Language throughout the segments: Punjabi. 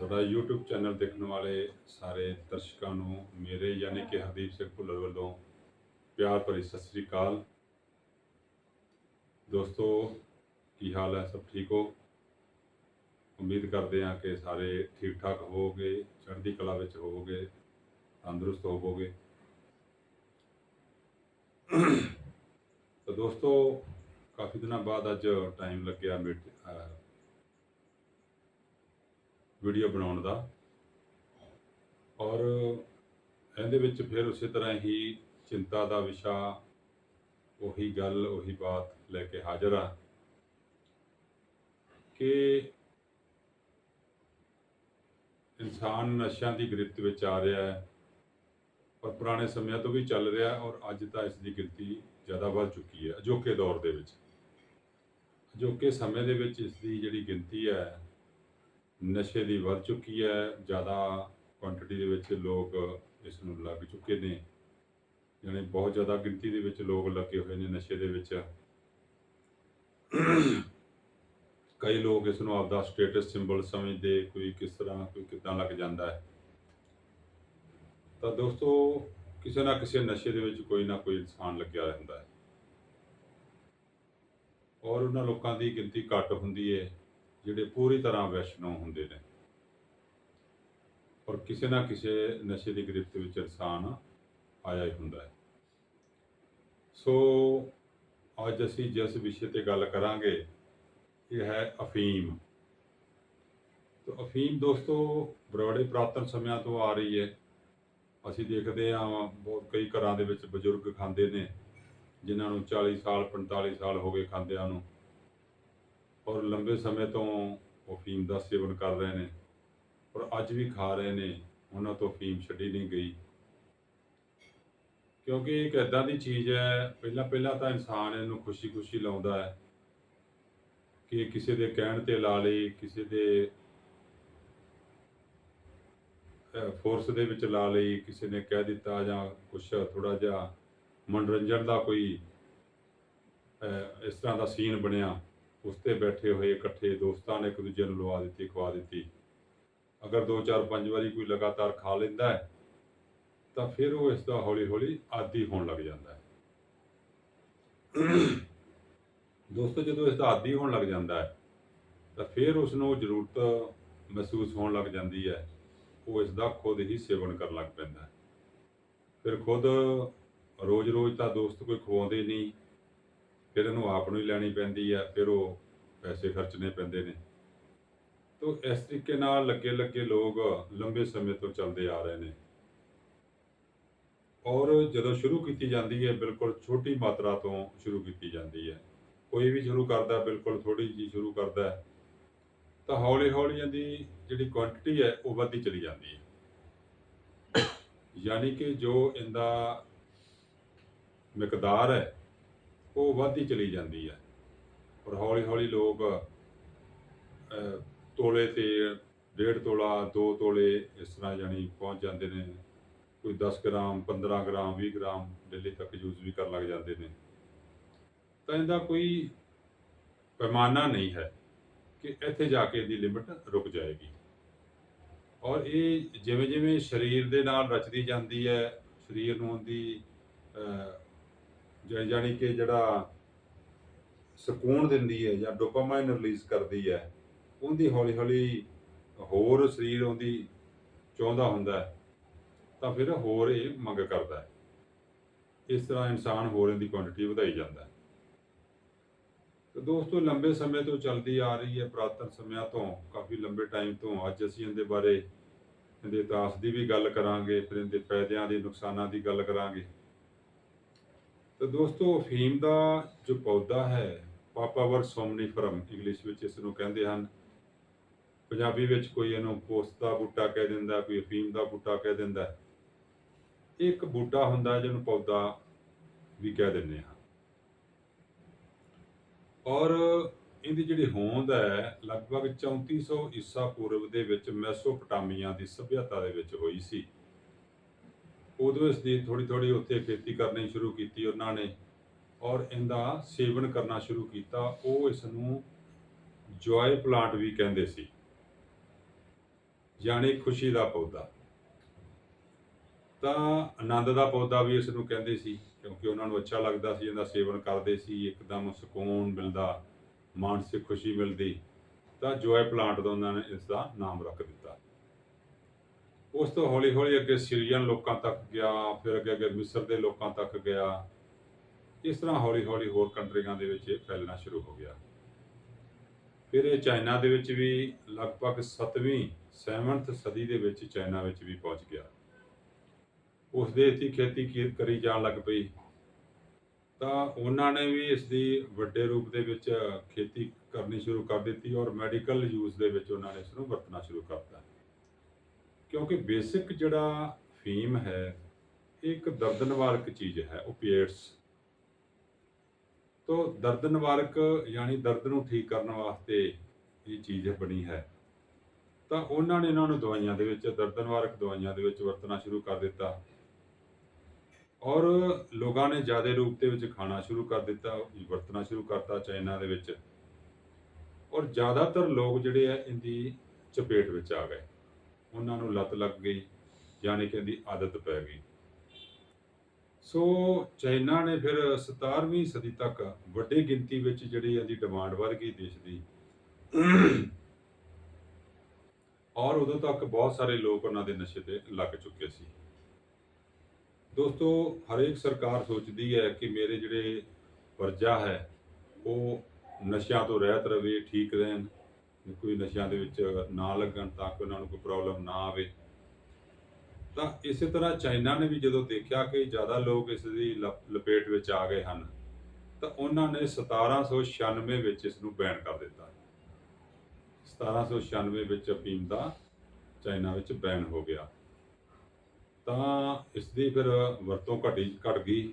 ਸਾਡਾ YouTube ਚੈਨਲ ਦੇਖਣ ਵਾਲੇ ਸਾਰੇ ਦਰਸ਼ਕਾਂ ਨੂੰ ਮੇਰੇ ਯਾਨੀ ਕਿ ਹਰਦੀਪ ਸਿੰਘ ਭੁੱਲਰ ਵੱਲੋਂ ਪਿਆਰ ਭਰੀ ਸਤਿ ਸ੍ਰੀ ਅਕਾਲ। ਦੋਸਤੋ, ਕੀ ਹਾਲ ਹੈ? ਸਭ ਠੀਕ ਹੋ? ਉਮੀਦ ਕਰਦੇ ਹਾਂ ਕਿ ਸਾਰੇ ਠੀਕ ਠਾਕ ਹੋਵੋਗੇ, ਚੜ੍ਹਦੀ ਕਲਾ ਵਿੱਚ ਹੋਵੋਗੇ, ਤੰਦਰੁਸਤ ਹੋਵੋਗੇ। ਤਾਂ ਦੋਸਤੋ, ਕਾਫੀ ਦਿਨਾਂ ਬਾਅਦ ਅੱਜ ਟਾਈਮ ਲੱਗਿਆ ਮੀਟ ਵੀਡੀਓ ਬਣਾਉਣ ਦਾ। ਔਰ ਇਹਦੇ ਵਿੱਚ ਫਿਰ ਉਸੇ ਤਰ੍ਹਾਂ ਹੀ ਚਿੰਤਾ ਦਾ ਵਿਸ਼ਾ, ਉਹੀ ਗੱਲ, ਉਹੀ ਬਾਤ ਲੈ ਕੇ ਹਾਜ਼ਰ ਆ ਕਿ ਇਨਸਾਨ ਨਸ਼ਿਆਂ ਦੀ ਗ੍ਰਿਫਤ ਵਿੱਚ ਆ ਰਿਹਾ ਹੈ, ਪਰ ਪੁਰਾਣੇ ਸਮਿਆਂ ਤੋਂ ਵੀ ਚੱਲ ਰਿਹਾ ਔਰ ਅੱਜ ਤਾਂ ਇਸ ਦੀ ਗਿਣਤੀ ਜ਼ਿਆਦਾ ਵੱਧ ਚੁੱਕੀ ਹੈ, ਅਜੋਕੇ ਦੌਰ ਦੇ ਵਿੱਚ। ਅਜੋਕੇ ਸਮੇਂ ਦੇ ਵਿੱਚ ਇਸ ਦੀ ਜਿਹੜੀ ਗਿਣਤੀ ਹੈ ਨਸ਼ੇ ਦੀ ਵੱਧ ਚੁੱਕੀ ਹੈ, ਜ਼ਿਆਦਾ ਕੁਆਂਟੀਟੀ ਦੇ ਵਿੱਚ ਲੋਕ ਇਸ ਨੂੰ ਲੱਗ ਚੁੱਕੇ ਨੇ। ਯਾਨੀ ਬਹੁਤ ਜ਼ਿਆਦਾ ਗਿਣਤੀ ਦੇ ਵਿੱਚ ਲੋਕ ਲੱਗੇ ਹੋਏ ਨੇ ਨਸ਼ੇ ਦੇ ਵਿੱਚ। ਕਈ ਲੋਕ ਇਸ ਨੂੰ ਆਪਦਾ ਸਟੇਟਸ ਸਿੰਬਲ ਸਮਝਦੇ, ਕੋਈ ਕਿਸ ਤਰ੍ਹਾਂ, ਕੋਈ ਕਿੱਦਾਂ ਲੱਗ ਜਾਂਦਾ ਹੈ। ਤਾਂ ਦੋਸਤੋ, ਕਿਸੇ ਨਾ ਕਿਸੇ ਨਸ਼ੇ ਦੇ ਵਿੱਚ ਕੋਈ ਨਾ ਕੋਈ ਇਨਸਾਨ ਲੱਗਿਆ ਰਹਿੰਦਾ ਹੈ। ਔਰ ਉਹਨਾਂ ਲੋਕਾਂ ਦੀ ਗਿਣਤੀ ਘੱਟ ਹੁੰਦੀ ਹੈ। ਜਿਹੜੇ ਪੂਰੀ ਤਰ੍ਹਾਂ ਵੈਸ਼ਨੋ ਹੁੰਦੇ ਨੇ। ਔਰ ਕਿਸੇ ਨਾ ਕਿਸੇ ਨਸ਼ੇ ਦੀ ਗ੍ਰਿਫਤ ਵਿੱਚ ਇਨਸਾਨ ਆਇਆ ਹੀ ਹੁੰਦਾ ਹੈ। ਸੋ ਅੱਜ ਅਸੀਂ ਜਿਸ ਵਿਸ਼ੇ ਤੇ ਗੱਲ ਕਰਾਂਗੇ, ਇਹ ਹੈ ਅਫੀਮ। ਤਾਂ ਅਫੀਮ ਦੋਸਤੋ, ਬੜੇ ਪ੍ਰਾਤਨ ਸਮਿਆਂ ਤੋਂ ਆ ਰਹੀ ਹੈ। ਅਸੀਂ ਦੇਖਦੇ ਹਾਂ, ਬਹੁਤ ਕਈ ਘਰਾਂ ਦੇ ਵਿੱਚ ਬਜ਼ੁਰਗ ਖਾਂਦੇ ਨੇ, ਜਿਨ੍ਹਾਂ ਨੂੰ 40 ਸਾਲ 45 ਸਾਲ ਹੋ ਗਏ ਖਾਂਦਿਆਂ ਨੂੰ। ਔਰ ਲੰਬੇ ਸਮੇਂ ਤੋਂ ਉਹ ਫੀਮ ਦਾ ਸੇਵਨ ਕਰ ਰਹੇ ਨੇ ਔਰ ਅੱਜ ਵੀ ਖਾ ਰਹੇ ਨੇ, ਉਹਨਾਂ ਤੋਂ ਫੀਮ ਛੱਡੀ ਨਹੀਂ ਗਈ। ਕਿਉਂਕਿ ਇੱਕ ਇਦਾਂ ਦੀ ਚੀਜ਼ ਹੈ, ਪਹਿਲਾਂ ਪਹਿਲਾਂ ਤਾਂ ਇਨਸਾਨ ਇਹਨੂੰ ਖੁਸ਼ੀ-ਖੁਸ਼ੀ ਲਾਉਂਦਾ ਹੈ ਕਿ ਕਿਸੇ ਦੇ ਕਹਿਣ ਤੇ ਲਾ ਲਈ ਕਿਸੇ ਦੇ ਫੋਰਸ ਦੇ ਵਿੱਚ ਲਾ ਲਈ ਕਿਸੇ ਨੇ ਕਹਿ ਦਿੱਤਾ ਜਾਂ ਕੁਛ ਥੋੜਾ ਜਿਹਾ ਮਨੋਰੰਜਨ ਦਾ ਕੋਈ ਇਸ ਤਰ੍ਹਾਂ ਦਾ ਸੀਨ ਬਣਿਆ। ਉਸ ਤੇ ਬੈਠੇ ਹੋਏ ਇਕੱਠੇ ਦੋਸਤਾਂ ਨੇ ਇੱਕ ਦੂਜੇ ਨੂੰ ਲਵਾ ਦਿੱਤੀ, ਖਵਾ ਦਿੱਤੀ। ਅਗਰ 2 4 5 ਵਾਰੀ ਕੋਈ ਲਗਾਤਾਰ ਖਾ ਲੈਂਦਾ ਹੈ, ਤਾਂ ਫਿਰ ਉਹ ਇਸ ਦਾ ਹੌਲੀ ਹੌਲੀ ਆਦੀ ਹੋਣ ਲੱਗ ਜਾਂਦਾ ਹੈ। ਦੋਸਤੋ, ਜਦੋਂ ਇਸ ਦਾ ਆਦੀ ਹੋਣ ਲੱਗ ਜਾਂਦਾ ਹੈ, ਤਾਂ ਫਿਰ ਉਸ ਨੂੰ ਜ਼ਰੂਰਤ ਮਹਿਸੂਸ ਹੋਣ ਲੱਗ ਜਾਂਦੀ ਹੈ। ਉਹ ਇਸ ਦਾ ਖੁਦ ਹੀ ਸੇਵਨ ਕਰਨ ਲੱਗ ਪੈਂਦਾ ਹੈ। ਫਿਰ ਖੁਦ ਰੋਜ਼-ਰੋਜ਼ ਤਾਂ ਦੋਸਤ ਕੋਈ ਖਵਾਉਂਦੇ ਨਹੀਂ ਫਿਰ ਇਹਨੂੰ ਆਪ ਨੂੰ ਹੀ ਲੈਣੀ ਪੈਂਦੀ ਹੈ ਫਿਰ ਉਹ ਪੈਸੇ ਖਰਚਣੇ ਪੈਂਦੇ ਨੇ। ਤੋ ਇਸ ਤਰੀਕੇ ਨਾਲ ਲੱਗੇ ਲੱਗੇ ਲੋਕ ਲੰਬੇ ਸਮੇਂ ਤੋਂ ਚੱਲਦੇ ਆ ਰਹੇ ਨੇ। ਔਰ ਜਦੋਂ ਸ਼ੁਰੂ ਕੀਤੀ ਜਾਂਦੀ ਹੈ, ਬਿਲਕੁਲ ਛੋਟੀ ਮਾਤਰਾ ਤੋਂ ਸ਼ੁਰੂ ਕੀਤੀ ਜਾਂਦੀ ਹੈ। ਕੋਈ ਵੀ ਸ਼ੁਰੂ ਕਰਦਾ, ਬਿਲਕੁਲ ਥੋੜੀ ਜੀ ਸ਼ੁਰੂ ਕਰਦਾ ਤਾਂ ਹੌਲੀ ਹੌਲੀ ਇਹਦੀ ਜਿਹੜੀ ਕੁਆਂਟੀਟੀ ਹੈ, ਉਹ ਵੱਧਦੀ ਚਲੀ ਜਾਂਦੀ ਹੈ। ਯਾਨੀ ਕਿ ਜੋ ਇਹਦਾ ਮਿਕਦਾਰ ਹੈ ਉਹ ਵੱਧਦੀ ਚਲੀ ਜਾਂਦੀ ਹੈ ਔਰ ਹੌਲੀ ਹੌਲੀ ਲੋਕ ਤੋਲੇ ਤੇ ਡੇਢ ਤੋਲਾ 2 ਤੋਲੇ ਇਸ ਤਰ੍ਹਾਂ ਜਾਨੀ ਪਹੁੰਚ ਜਾਂਦੇ ਨੇ। ਕੋਈ 10 ਗ੍ਰਾਮ 15 ਗ੍ਰਾਮ 20 ਗ੍ਰਾਮ ਡੇਲੀ ਤੱਕ ਯੂਜ਼ ਵੀ ਕਰਨ ਲੱਗ ਜਾਂਦੇ ਨੇ। ਤਾਂ ਇਹਦਾ ਕੋਈ ਪੈਮਾਨਾ ਨਹੀਂ ਹੈ ਕਿ ਇੱਥੇ ਜਾ ਕੇ ਇਹਦੀ ਲਿਮਟ ਰੁਕ ਜਾਏਗੀ। ਔਰ ਇਹ ਜਿਵੇਂ ਜਿਵੇਂ ਸਰੀਰ ਦੇ ਨਾਲ ਰਚਦੀ ਜਾਂਦੀ ਹੈ, ਸਰੀਰ ਨੂੰ ਉਹਦੀ ਅਹ, ਜਾਣੀ ਕਿ ਜਿਹੜਾ ਸਕੂਨ ਦਿੰਦੀ ਹੈ ਜਾਂ ਡੋਪਾਮਾਈਨ ਰਿਲੀਜ਼ ਕਰਦੀ ਹੈ ਉਹਦੀ ਹੌਲੀ ਹੌਲੀ ਹੋਰ ਸਰੀਰ ਉਹਦੀ ਚਾਹੁੰਦਾ ਹੁੰਦਾ ਤਾਂ ਫਿਰ ਹੋਰ ਇਹ ਮੰਗ ਕਰਦਾ ਹੈ। ਇਸ ਤਰ੍ਹਾਂ ਇਨਸਾਨ ਹੋਰ ਇਹਦੀ ਕੁਆਂਟੀਟੀ ਵਧਾਈ ਜਾਂਦਾ ਹੈ। ਤੇ ਦੋਸਤੋ ਲੰਬੇ ਸਮੇਂ ਤੋਂ ਚੱਲਦੀ ਆ ਰਹੀ ਹੈ ਪ੍ਰਾਤਨ ਸਮਿਆਂ ਤੋਂ ਕਾਫੀ ਲੰਬੇ ਟਾਈਮ ਤੋਂ ਅੱਜ ਅਸੀਂ ਇਹਦੇ ਬਾਰੇ ਇਹਦੇ ਇਤਿਹਾਸ ਦੀ ਵੀ ਗੱਲ ਕਰਾਂਗੇ ਫਿਰ ਇਹਦੇ ਫਾਇਦਿਆਂ ਦੇ ਨੁਕਸਾਨਾਂ ਦੀ ਗੱਲ ਕਰਾਂਗੇ। ਤਾਂ ਦੋਸਤੋ, ਅਫੀਮ ਦਾ ਜੋ ਪੌਦਾ ਹੈ ਪਾਪਾਵਰ ਸੋਮਨੀਫਰਮ ਇੰਗਲਿਸ਼ ਵਿੱਚ ਇਸ ਨੂੰ ਕਹਿੰਦੇ ਹਨ। ਪੰਜਾਬੀ ਵਿੱਚ ਕੋਈ ਇਹਨੂੰ ਪੋਸਤ ਦਾ ਬੂਟਾ ਕਹਿ ਦਿੰਦਾ, ਕੋਈ ਅਫੀਮ ਦਾ ਬੂਟਾ ਕਹਿ ਦਿੰਦਾ। ਇਹ ਇੱਕ ਬੂਟਾ ਹੁੰਦਾ ਜਿਹਨੂੰ ਪੌਦਾ ਵੀ ਕਹਿ ਦਿੰਦੇ ਹਾਂ। ਔਰ ਇਹਦੀ ਜਿਹੜੀ ਹੋਂਦ ਹੈ, ਲਗਭਗ 3400 ਈਸਾ ਪੂਰਵ ਦੇ ਵਿੱਚ ਮੈਸੋਪਟਾਮੀਆ ਦੀ ਸਭਿਅਤਾ ਦੇ ਵਿੱਚ ਹੋਈ ਸੀ। ਉਦੋਂ ਇਸ ਦੀ ਥੋੜੀ ਥੋੜੀ ਉੱਥੇ ਖੇਤੀ ਕਰਨੀ ਸ਼ੁਰੂ ਕੀਤੀ ਉਹਨਾਂ ਨੇ ਔਰ ਇਹਦਾ ਸੇਵਨ ਕਰਨਾ ਸ਼ੁਰੂ ਕੀਤਾ, ਉਹ ਇਸ ਨੂੰ ਜੋਏ ਪਲਾਂਟ ਵੀ ਕਹਿੰਦੇ ਸੀ, ਯਾਨੀ ਖੁਸ਼ੀ ਦਾ ਪੌਦਾ। ਤਾਂ ਆਨੰਦ ਦਾ ਪੌਦਾ ਵੀ ਇਸ ਨੂੰ ਕਹਿੰਦੇ ਸੀ, ਕਿਉਂਕਿ ਉਹਨਾਂ ਨੂੰ ਅੱਛਾ ਲੱਗਦਾ ਸੀ, ਇਹਦਾ ਸੇਵਨ ਕਰਦੇ ਸੀ, ਇੱਕਦਮ ਸਕੂਨ ਮਿਲਦਾ, ਮਾਨਸਿਕ ਖੁਸ਼ੀ ਮਿਲਦੀ, ਤਾਂ ਜੋਏ ਪਲਾਂਟ ਦਾ ਉਹਨਾਂ ਨੇ ਇਸ ਦਾ ਨਾਮ ਰੱਖ ਦਿੱਤਾ। ਉਸ ਤੋਂ ਹੌਲੀ ਹੌਲੀ ਅੱਗੇ ਸੀਰੀਅਨ ਲੋਕਾਂ ਤੱਕ ਗਿਆ, ਫਿਰ ਅੱਗੇ ਅੱਗੇ ਮਿਸਰ ਦੇ ਲੋਕਾਂ ਤੱਕ ਗਿਆ। ਇਸ ਤਰ੍ਹਾਂ ਹੌਲੀ ਹੌਲੀ ਹੋਰ ਕੰਟਰੀਆਂ ਦੇ ਵਿੱਚ ਇਹ ਫੈਲਣਾ ਸ਼ੁਰੂ ਹੋ ਗਿਆ। ਫਿਰ ਇਹ ਚਾਈਨਾ ਦੇ ਵਿੱਚ ਵੀ ਲਗਭਗ 7ਵੀਂ 7th ਸਦੀ ਦੇ ਵਿੱਚ ਚਾਈਨਾ ਵਿੱਚ ਵੀ ਪਹੁੰਚ ਗਿਆ। ਉਸ ਦੇ ਇਤੀ ਖੇਤੀ ਕੀ- ਕਰੀ ਜਾਣ ਲੱਗ ਪਈ। ਤਾਂ ਉਹਨਾਂ ਨੇ ਵੀ ਇਸ ਦੀ ਵੱਡੇ ਰੂਪ ਦੇ ਵਿੱਚ ਖੇਤੀ ਕਰਨੀ ਸ਼ੁਰੂ ਕਰ ਦਿੱਤੀ ਔਰ ਮੈਡੀਕਲ ਯੂਜ਼ ਦੇ ਵਿੱਚ ਉਹਨਾਂ ਨੇ ਇਸ ਨੂੰ ਵਰਤਣਾ ਸ਼ੁਰੂ ਕਰਤਾ ਕਿਉਂਕਿ ਬੇਸਿਕ ਜਿਹੜਾ ਫੀਮ ਹੈ, ਇਹ ਇੱਕ ਦਰਦ ਨਿਵਾਰਕ ਚੀਜ਼ ਹੈ ਓਪੀਏਟਸ ਤੋਂ ਦਰਦ ਨਿਵਾਰਕ ਯਾਨੀ ਦਰਦ ਨੂੰ ਠੀਕ ਕਰਨ ਵਾਸਤੇ ਇਹ ਚੀਜ਼ ਬਣੀ ਹੈ। ਤਾਂ ਉਹਨਾਂ ਨੇ ਇਹਨਾਂ ਨੂੰ ਦਵਾਈਆਂ ਦੇ ਵਿੱਚ ਦਰਦ ਨਿਵਾਰਕ ਦਵਾਈਆਂ ਦੇ ਵਿੱਚ ਵਰਤਣਾ ਸ਼ੁਰੂ ਕਰ ਦਿੱਤਾ। ਔਰ ਲੋਕਾਂ ਨੇ ਜ਼ਿਆਦਾ ਰੂਪ ਦੇ ਵਿੱਚ ਖਾਣਾ ਸ਼ੁਰੂ ਕਰ ਦਿੱਤਾ, ਵਰਤਣਾ ਸ਼ੁਰੂ ਕਰਤਾ ਚਾਈਨਾ ਦੇ ਵਿੱਚ। ਔਰ ਜ਼ਿਆਦਾਤਰ ਲੋਕ ਜਿਹੜੇ ਆ, ਇਹਦੀ ਚਪੇਟ ਵਿੱਚ ਆ ਗਏ। ਉਹਨਾਂ ਨੂੰ ਲੱਤ ਲੱਗ ਗਈ, ਯਾਨੀ ਕਿ ਇਹਦੀ ਆਦਤ ਪੈ ਗਈ। ਸੋ ਚਾਈਨਾ ਨੇ ਫਿਰ 17ਵੀਂ ਸਦੀ ਤੱਕ ਵੱਡੀ ਗਿਣਤੀ ਵਿੱਚ ਜਿਹੜੀ ਇਹਦੀ ਡਿਮਾਂਡ ਵੱਧ ਗਈ ਦੇਸ਼ ਦੀ। ਔਰ ਉਦੋਂ ਤੱਕ ਬਹੁਤ ਸਾਰੇ ਲੋਕ ਉਹਨਾਂ ਦੇ ਨਸ਼ੇ ਤੇ ਲੱਗ ਚੁੱਕੇ ਸੀ। ਦੋਸਤੋ, ਹਰੇਕ ਸਰਕਾਰ ਸੋਚਦੀ ਹੈ ਕਿ ਮੇਰੇ ਜਿਹੜੇ ਵਰਜਾ ਹੈ, ਉਹ ਨਸ਼ਿਆਂ ਤੋਂ ਰਹਿਤ ਰਵੇ, ਠੀਕ ਰਹਿਣ। ਕੋਈ ਨਸ਼ਿਆਂ ਦੇ ਵਿੱਚ ਨਾ ਲੱਗਣ ਤਾਂ ਕਿ ਉਹਨਾਂ ਨੂੰ ਕੋਈ ਪ੍ਰੋਬਲਮ ਨਾ ਆਵੇ। ਤਾਂ ਇਸੇ ਤਰ੍ਹਾਂ ਚਾਈਨਾ ਨੇ ਵੀ ਜਦੋਂ ਦੇਖਿਆ ਕਿ ਜ਼ਿਆਦਾ ਲੋਕ ਇਸ ਦੀ ਲਪ- ਲਪੇਟ ਵਿੱਚ ਆ ਗਏ ਹਨ, ਤਾਂ ਉਹਨਾਂ ਨੇ 1796 ਵਿੱਚ ਇਸ ਨੂੰ ਬੈਨ ਕਰ ਦਿੱਤਾ। 1796 ਵਿੱਚ ਅਫੀਮ ਦਾ ਚਾਈਨਾ ਵਿੱਚ ਬੈਨ ਹੋ ਗਿਆ। ਤਾਂ ਇਸ ਦੀ ਫਿਰ ਵਰਤੋਂ ਘਟੀ, ਘਟ ਗਈ।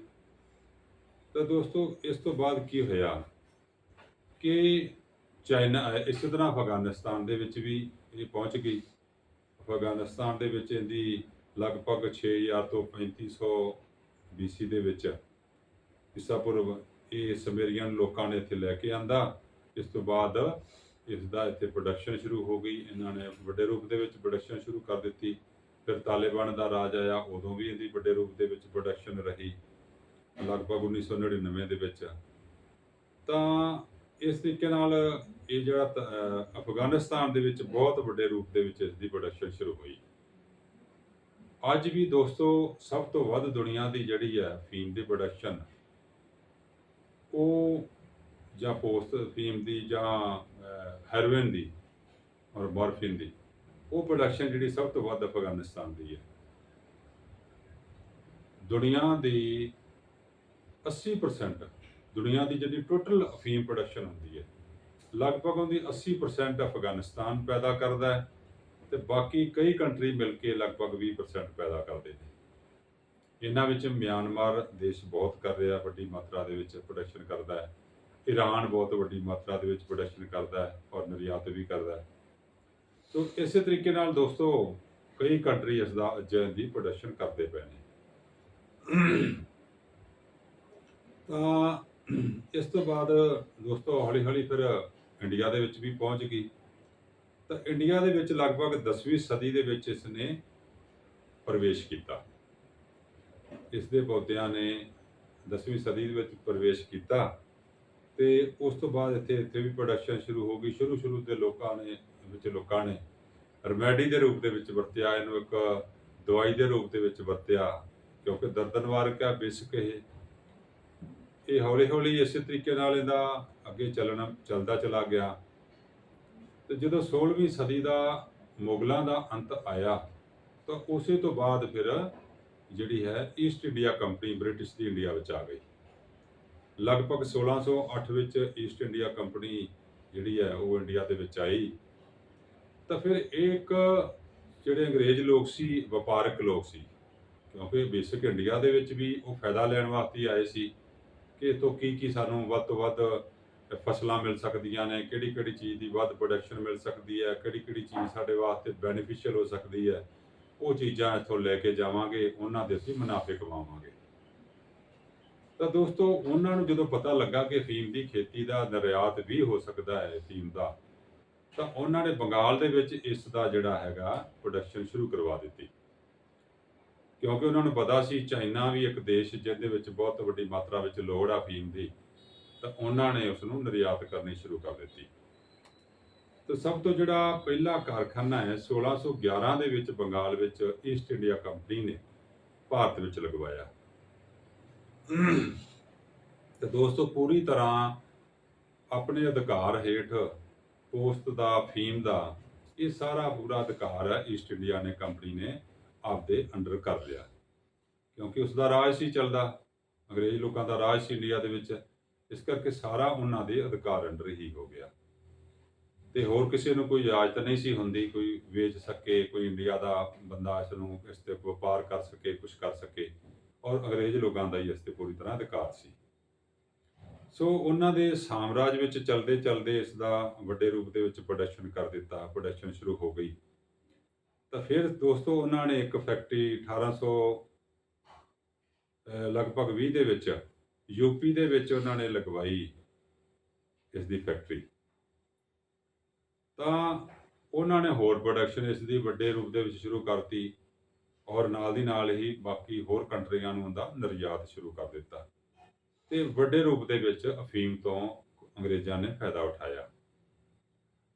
ਤਾਂ ਦੋਸਤੋ, ਇਸ ਤੋਂ ਬਾਅਦ ਕੀ ਹੋਇਆ ਕਿ ਚਾਈਨਾ ਇਸੇ ਤਰ੍ਹਾਂ ਅਫਗਾਨਿਸਤਾਨ ਦੇ ਵਿੱਚ ਵੀ ਇਹ ਪਹੁੰਚ ਗਈ। ਅਫਗਾਨਿਸਤਾਨ ਦੇ ਵਿੱਚ ਇਹਦੀ ਲਗਭਗ 6000 ਤੋਂ 3500 BC ਦੇ ਵਿੱਚ ਈਸਾ ਪੂਰਵ ਇਹ ਸਮੇਰੀਅਨ ਲੋਕਾਂ ਨੇ ਇੱਥੇ ਲੈ ਕੇ ਆਂਦਾ। ਇਸ ਤੋਂ ਬਾਅਦ ਇਸ ਦਾ ਇੱਥੇ ਪ੍ਰੋਡਕਸ਼ਨ ਸ਼ੁਰੂ ਹੋ ਗਈ। ਇਹਨਾਂ ਨੇ ਵੱਡੇ ਰੂਪ ਦੇ ਵਿੱਚ ਪ੍ਰੋਡਕਸ਼ਨ ਸ਼ੁਰੂ ਕਰ ਦਿੱਤੀ। ਫਿਰ ਤਾਲਿਬਾਨ ਦਾ ਰਾਜ ਆਇਆ, ਉਦੋਂ ਵੀ ਇਹਦੀ ਵੱਡੇ ਰੂਪ ਦੇ ਵਿੱਚ ਪ੍ਰੋਡਕਸ਼ਨ ਰਹੀ, ਲਗਭਗ 1999 ਦੇ ਵਿੱਚ। ਤਾਂ ਇਸ ਤਰੀਕੇ ਨਾਲ ਇਹ ਜਿਹੜਾ ਤ- ਅਫਗਾਨਿਸਤਾਨ ਦੇ ਵਿੱਚ ਬਹੁਤ ਵੱਡੇ ਰੂਪ ਦੇ ਵਿੱਚ ਇਸ ਦੀ ਪ੍ਰੋਡਕਸ਼ਨ ਸ਼ੁਰੂ ਹੋਈ। ਅੱਜ ਵੀ ਦੋਸਤੋ, ਸਭ ਤੋਂ ਵੱਧ ਦੁਨੀਆ ਦੀ ਜਿਹੜੀ ਹੈ ਫੀਮ ਦੀ ਪ੍ਰੋਡਕਸ਼ਨ ਉਹ ਜਾਂ ਪੋਸਟ ਫੀਮ ਦੀ ਜਾਂ ਹੈਰੋਇਨ ਦੀ ਔਰ ਮੋਰਫਿਨ ਦੀ, ਉਹ ਪ੍ਰੋਡਕਸ਼ਨ ਜਿਹੜੀ ਸਭ ਤੋਂ ਵੱਧ ਅਫਗਾਨਿਸਤਾਨ ਦੀ ਹੈ। ਦੁਨੀਆ ਦੀ 80% ਦੁਨੀਆ ਦੀ ਜਿਹੜੀ ਟੋਟਲ ਅਫੀਮ ਪ੍ਰੋਡਕਸ਼ਨ ਹੁੰਦੀ ਹੈ, ਲਗਭਗ ਉਹਦੀ 80% ਅਫਗਾਨਿਸਤਾਨ ਪੈਦਾ ਕਰਦਾ ਹੈ ਤੇ ਬਾਕੀ ਕਈ ਕੰਟਰੀ ਮਿਲ ਕੇ ਲਗਭਗ 20% ਪੈਦਾ ਕਰਦੇ ਨੇ। ਇਹਨਾਂ ਵਿੱਚ ਮਿਆਂਮਾਰ ਦੇਸ਼ ਬਹੁਤ ਕਰ ਰਿਹਾ, ਵੱਡੀ ਮਾਤਰਾ ਦੇ ਵਿੱਚ ਪ੍ਰੋਡਕਸ਼ਨ ਕਰਦਾ ਹੈ। ਈਰਾਨ ਬਹੁਤ ਵੱਡੀ ਮਾਤਰਾ ਦੇ ਵਿੱਚ ਪ੍ਰੋਡਕਸ਼ਨ ਕਰਦਾ ਹੈ ਔਰ ਨਿਰਯਾਤ ਵੀ ਕਰਦਾ ਹੈ। ਸੋ ਇਸੇ ਤਰੀਕੇ ਨਾਲ ਦੋਸਤੋ, ਕਈ ਕੰਟਰੀ ਇਸ ਦਾ ਅੱਜ ਦੀ ਪ੍ਰੋਡਕਸ਼ਨ ਕਰਦੇ ਪਏ ਨੇ। ਤਾਂ ਇਸ ਤੋਂ ਬਾਅਦ ਦੋਸਤੋ ਹੌਲੀ ਹੌਲੀ ਫਿਰ ਇੰਡੀਆ ਦੇ ਵਿੱਚ ਵੀ ਪਹੁੰਚ ਗਈ। ਤਾਂ ਇੰਡੀਆ ਦੇ ਵਿੱਚ ਲਗਭਗ 10ਵੀਂ ਸਦੀ ਦੇ ਵਿੱਚ ਇਸ ਨੇ ਪ੍ਰਵੇਸ਼ ਕੀਤਾ। ਇਸ ਦੇ ਪੌਦਿਆਂ ਨੇ 10ਵੀਂ ਸਦੀ ਦੇ ਵਿੱਚ ਪ੍ਰਵੇਸ਼ ਕੀਤਾ ਤੇ ਉਸ ਤੋਂ ਬਾਅਦ ਇੱਥੇ ਇੱਥੇ ਵੀ ਪ੍ਰੋਡਕਸ਼ਨ ਸ਼ੁਰੂ ਹੋ ਗਈ। ਸ਼ੁਰੂ ਸ਼ੁਰੂ ਦੇ ਲੋਕਾਂ ਨੇ, ਵਿੱਚ ਲੋਕਾਂ ਨੇ ਰਮੈਡੀ ਦੇ ਰੂਪ ਦੇ ਵਿੱਚ ਵਰਤਿਆ, ਇਹਨੂੰ ਇੱਕ ਦਵਾਈ ਦੇ ਰੂਪ ਦੇ ਵਿੱਚ ਵਰਤਿਆ, ਕਿਉਂਕਿ ਦਰਦ ਨਿਵਾਰਕ ਹੈ ਬੇਸਿਕ ਇਹ ਇਹ ਹੌਲੀ ਹੌਲੀ ਇਸੇ ਤਰੀਕੇ ਨਾਲ ਇਹਦਾ ਅੱਗੇ ਚੱਲਣਾ, ਚੱਲਦਾ ਚਲਾ ਗਿਆ। ਤੇ ਜਦੋਂ 16ਵੀਂ ਸਦੀ ਦਾ ਮੁਗਲਾਂ ਦਾ ਅੰਤ ਆਇਆ, ਤਾਂ ਉਸੇ ਤੋਂ ਬਾਅਦ ਫਿਰ ਜਿਹੜੀ ਹੈ ਈਸਟ ਇੰਡੀਆ ਕੰਪਨੀ ਬ੍ਰਿਟਿਸ਼ ਦੀ ਇੰਡੀਆ ਵਿੱਚ ਆ ਗਈ। ਲਗਭਗ 1608 ਵਿੱਚ ਈਸਟ ਇੰਡੀਆ ਕੰਪਨੀ ਜਿਹੜੀ ਹੈ ਉਹ ਇੰਡੀਆ ਦੇ ਵਿੱਚ ਆਈ। ਤਾਂ ਫਿਰ ਇਹ ਇੱਕ ਜਿਹੜੇ ਅੰਗਰੇਜ਼ ਲੋਕ ਸੀ, ਵਪਾਰਕ ਲੋਕ ਸੀ, ਕਿਉਂਕਿ ਬੇਸਿਕ ਇੰਡੀਆ ਦੇ ਵਿੱਚ ਵੀ ਉਹ ਫਾਇਦਾ ਲੈਣ ਵਾਸਤੇ ਆਏ ਸੀ। ਕਿ ਇਤੋਂ ਕੀ ਕੀ ਸਾਨੂੰ ਵੱਧ ਤੋਂ ਵੱਧ ਫਸਲਾਂ ਮਿਲ ਸਕਦੀਆਂ ਨੇ, ਕਿਹੜੀ ਕਿਹੜੀ ਚੀਜ਼ ਦੀ ਵੱਧ ਪ੍ਰੋਡਕਸ਼ਨ ਮਿਲ ਸਕਦੀ ਹੈ, ਕਿਹੜੀ ਕਿਹੜੀ ਚੀਜ਼ ਸਾਡੇ ਵਾਸਤੇ ਬੈਨੀਫੀਸ਼ੀਅਲ ਹੋ ਸਕਦੀ ਹੈ, ਉਹ ਚੀਜ਼ਾਂ ਇੱਥੋਂ ਲੈ ਕੇ ਜਾਵਾਂਗੇ, ਉਹਨਾਂ ਦੇ ਅਸੀਂ ਮੁਨਾਫੇ ਕਮਾਵਾਂਗੇ। ਤਾਂ ਦੋਸਤੋ, ਉਹਨਾਂ ਨੂੰ ਜਦੋਂ ਪਤਾ ਲੱਗਾ ਕਿ ਫੀਮ ਦੀ ਖੇਤੀ ਦਾ ਨਿਰਯਾਤ ਵੀ ਹੋ ਸਕਦਾ ਹੈ ਫੀਮ ਦਾ, ਤਾਂ ਉਹਨਾਂ ਨੇ ਬੰਗਾਲ ਦੇ ਵਿੱਚ ਇਸ ਦਾ ਜਿਹੜਾ ਹੈਗਾ ਪ੍ਰੋਡਕਸ਼ਨ ਸ਼ੁਰੂ ਕਰਵਾ ਦਿੱਤੀ। ਕਿਉਂਕਿ ਉਹਨਾਂ ਨੂੰ ਪਤਾ ਸੀ ਚਾਈਨਾ ਵੀ ਇੱਕ ਦੇਸ਼ ਜਿਹਦੇ ਵਿੱਚ ਬਹੁਤ ਵੱਡੀ ਮਾਤਰਾ ਵਿੱਚ ਲੋੜ ਆ ਫੀਮ ਦੀ, ਤਾਂ ਉਹਨਾਂ ਨੇ ਉਸ ਨੂੰ ਨਿਰਯਾਤ ਕਰਨੀ ਸ਼ੁਰੂ ਕਰ ਦਿੱਤੀ। ਤਾਂ ਸਭ ਤੋਂ ਜਿਹੜਾ ਪਹਿਲਾ ਕਾਰਖਾਨਾ ਹੈ 1611 ਦੇ ਵਿੱਚ ਬੰਗਾਲ ਵਿੱਚ ਈਸਟ ਇੰਡੀਆ ਕੰਪਨੀ ਨੇ ਭਾਰਤ ਵਿੱਚ ਲਗਵਾਇਆ। ਤੇ ਦੋਸਤੋ, ਪੂਰੀ ਤਰ੍ਹਾਂ ਆਪਣੇ ਅਧਿਕਾਰ ਹੇਠ ਪੋਸਟ ਦਾ ਫੀਮ ਦਾ, ਇਹ ਸਾਰਾ ਪੂਰਾ ਅਧਿਕਾਰ ਹੈ ਈਸਟ ਇੰਡੀਆ ਨੇ ਕੰਪਨੀ ਨੇ ਆਪਦੇ ਅੰਡਰ ਕਰ ਲਿਆ। ਕਿਉਂਕਿ ਉਸ ਦਾ ਰਾਜ ਸੀ ਚੱਲਦਾ। ਅੰਗਰੇਜ਼ ਲੋਕਾਂ ਦਾ ਰਾਜ ਸੀ ਇੰਡੀਆ ਦੇ ਵਿੱਚ। ਇਸ ਕਰਕੇ ਸਾਰਾ ਉਹਨਾਂ ਦੇ ਅਧਿਕਾਰ ਅੰਡਰ ਹੀ ਹੋ ਗਿਆ। ਤੇ ਹੋਰ ਕਿਸੇ ਨੂੰ ਕੋਈ ਇਜਾਜ਼ਤ ਨਹੀਂ ਸੀ ਹੁੰਦੀ। ਕੋਈ ਵੇਚ ਸਕੇ, ਕੋਈ ਇੰਡੀਆ ਦਾ ਬੰਦਾ ਇਸ ਨੂੰ ਇਸ ਤੇ ਵਪਾਰ ਕਰ ਸਕੇ ਕੁਝ ਕਰ ਸਕੇ। ਔਰ ਅੰਗਰੇਜ਼ ਲੋਕਾਂ ਦਾ ਹੀ ਇਸ ਤੇ ਪੂਰੀ ਤਰ੍ਹਾਂ ਅਧਿਕਾਰ ਸੀ। ਸੋ ਉਹਨਾਂ ਦੇ ਸਾਮਰਾਜ ਵਿੱਚ ਚਲਦੇ ਚਲਦੇ ਇਸ ਦਾ ਵੱਡੇ ਰੂਪ ਦੇ ਵਿੱਚ ਪ੍ਰੋਡਕਸ਼ਨ ਕਰ ਦਿੱਤਾ। ਪ੍ਰੋਡਕਸ਼ਨ ਸ਼ੁਰੂ ਹੋ ਗਈ। ਤਾਂ ਫਿਰ ਦੋਸਤੋ ਉਹਨਾਂ ਨੇ ਇੱਕ ਫੈਕਟਰੀ 1800 ਅਹ, ਲਗਭਗ 20 ਦੇ ਵਿੱਚ ਯੂਪੀ ਦੇ ਵਿੱਚ ਉਹਨਾਂ ਨੇ ਲਗਵਾਈ ਇਸ ਦੀ ਫੈਕਟਰੀ ਤਾਂ ਉਹਨਾਂ ਨੇ ਹੋਰ ਪ੍ਰੋਡਕਸ਼ਨ ਇਸ ਦੀ ਵੱਡੇ ਰੂਪ ਦੇ ਵਿੱਚ ਸ਼ੁਰੂ ਕਰਤੀ ਔਰ ਨਾਲ ਦੀ ਨਾਲ ਹੀ ਬਾਕੀ ਹੋਰ ਕੰਟਰੀਆਂ ਨੂੰ ਉਹਦਾ ਨਿਰਯਾਤ ਸ਼ੁਰੂ ਕਰ ਦਿੱਤਾ। ਤੇ ਵੱਡੇ ਰੂਪ ਦੇ ਵਿੱਚ ਅਫੀਮ ਤੋਂ ਅੰਗਰੇਜ਼ਾਂ ਨੇ ਫਾਇਦਾ ਉਠਾਇਆ।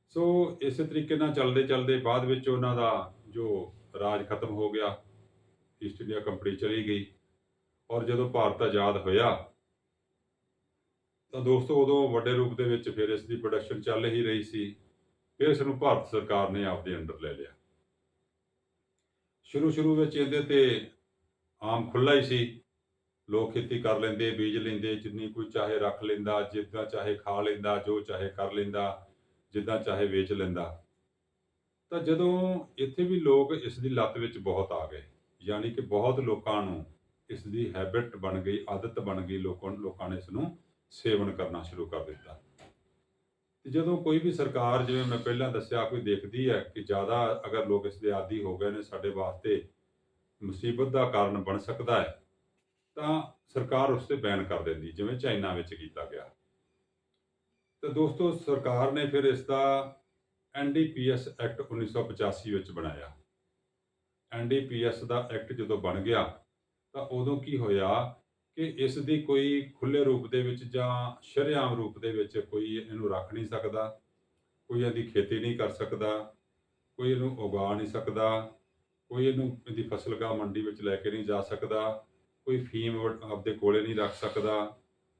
ਸੋ ਇਸੇ ਤਰੀਕੇ ਨਾਲ ਚੱਲਦੇ ਚੱਲਦੇ ਬਾਅਦ ਵਿੱਚ ਉਹਨਾਂ ਦਾ ਜੋ ਰਾਜ ਖਤਮ ਹੋ ਗਿਆ ਈਸਟ ਇੰਡੀਆ ਕੰਪਨੀ ਚਲੀ ਗਈ ਔਰ ਜਦੋਂ ਭਾਰਤ ਆਜ਼ਾਦ ਹੋਇਆ, ਤਾਂ ਦੋਸਤੋ ਉਦੋਂ ਵੱਡੇ ਰੂਪ ਦੇ ਵਿੱਚ ਫਿਰ ਇਸ ਦੀ ਪ੍ਰੋਡਕਸ਼ਨ ਚੱਲ ਹੀ ਰਹੀ ਸੀ, ਫਿਰ ਇਸ ਨੂੰ ਭਾਰਤ ਸਰਕਾਰ ਨੇ ਆਪਦੇ ਅੰਡਰ ਲੈ ਲਿਆ। ਸ਼ੁਰੂ ਸ਼ੁਰੂ ਵਿੱਚ ਇਹਦੇ ਤੇ ਆਮ ਖੁੱਲਾ ਹੀ ਸੀ, ਲੋਕ ਖੇਤੀ ਕਰ ਲੈਂਦੇ, ਬੀਜ ਲੈਂਦੇ, ਜਿੰਨੀ ਕੋਈ ਚਾਹੇ ਰੱਖ ਲੈਂਦਾ, ਜਿੱਦਾਂ ਚਾਹੇ ਖਾ ਲੈਂਦਾ, ਜੋ ਚਾਹੇ ਕਰ ਲੈਂਦਾ, ਜਿੱਦਾਂ ਚਾਹੇ ਵੇਚ ਲੈਂਦਾ। ਤਾਂ ਜਦੋਂ ਇੱਥੇ ਵੀ ਲੋਕ ਇਸ ਦੀ ਲੱਤ ਵਿੱਚ ਬਹੁਤ ਆ ਗਏ, ਯਾਨੀ ਕਿ ਬਹੁਤ ਲੋਕਾਂ ਨੂੰ ਇਸ ਦੀ ਹੈਬਿਟ ਬਣ ਗਈ, ਆਦਤ ਬਣ ਗਈ, ਲੋਕਾਂ ਲੋਕਾਂ ਨੇ ਇਸ ਨੂੰ ਸੇਵਨ ਕਰਨਾ ਸ਼ੁਰੂ ਕਰ ਦਿੱਤਾ। ਤੇ ਜਦੋਂ ਕੋਈ ਵੀ ਸਰਕਾਰ, ਜਿਵੇਂ ਮੈਂ ਪਹਿਲਾਂ ਦੱਸਿਆ, ਕੋਈ ਦੇਖਦੀ ਹੈ ਕਿ ਜ਼ਿਆਦਾ ਅਗਰ ਲੋਕ ਇਸ ਦੇ ਆਦੀ ਹੋ ਗਏ ਨੇ, ਸਾਡੇ ਵਾਸਤੇ ਮੁਸੀਬਤ ਦਾ ਕਾਰਨ ਬਣ ਸਕਦਾ ਹੈ, ਤਾਂ ਸਰਕਾਰ ਉਸ ਤੇ ਬੈਨ ਕਰ ਦਿੰਦੀ, ਜਿਵੇਂ ਚਾਈਨਾ ਵਿੱਚ ਕੀਤਾ ਗਿਆ। ਤਾਂ ਦੋਸਤੋ, ਸਰਕਾਰ ਨੇ ਫਿਰ ਇਸ ਦਾ ਐਨਡੀਪੀਐਸ ਐਕਟ 1985 ਵਿੱਚ ਬਣਾਇਆ। ਐਨਡੀਪੀਐਸ ਦਾ ਐਕਟ ਜਦੋਂ ਬਣ ਗਿਆ, ਤਾਂ ਉਦੋਂ ਕੀ ਹੋਇਆ ਕਿ ਇਸ ਦੀ ਕੋਈ ਖੁੱਲੇ ਰੂਪ ਦੇ ਵਿੱਚ ਜਾਂ ਸ਼ਰੇਆਮ ਰੂਪ ਦੇ ਵਿੱਚ ਕੋਈ ਇਹਨੂੰ ਰੱਖ ਨਹੀਂ ਸਕਦਾ, ਕੋਈ ਇਹਦੀ ਖੇਤੀ ਨਹੀਂ ਕਰ ਸਕਦਾ, ਕੋਈ ਇਹਨੂੰ ਉਗਾ ਨਹੀਂ ਸਕਦਾ, ਕੋਈ ਇਹਨੂੰ ਇਹਦੀ ਫਸਲ ਫਸਲਗਾ ਮੰਡੀ ਵਿੱਚ ਲੈ ਕੇ ਨਹੀਂ ਜਾ ਸਕਦਾ, ਕੋਈ ਫੀਮ ਆਪਦੇ ਕੋਲੇ ਨਹੀਂ ਰੱਖ ਸਕਦਾ,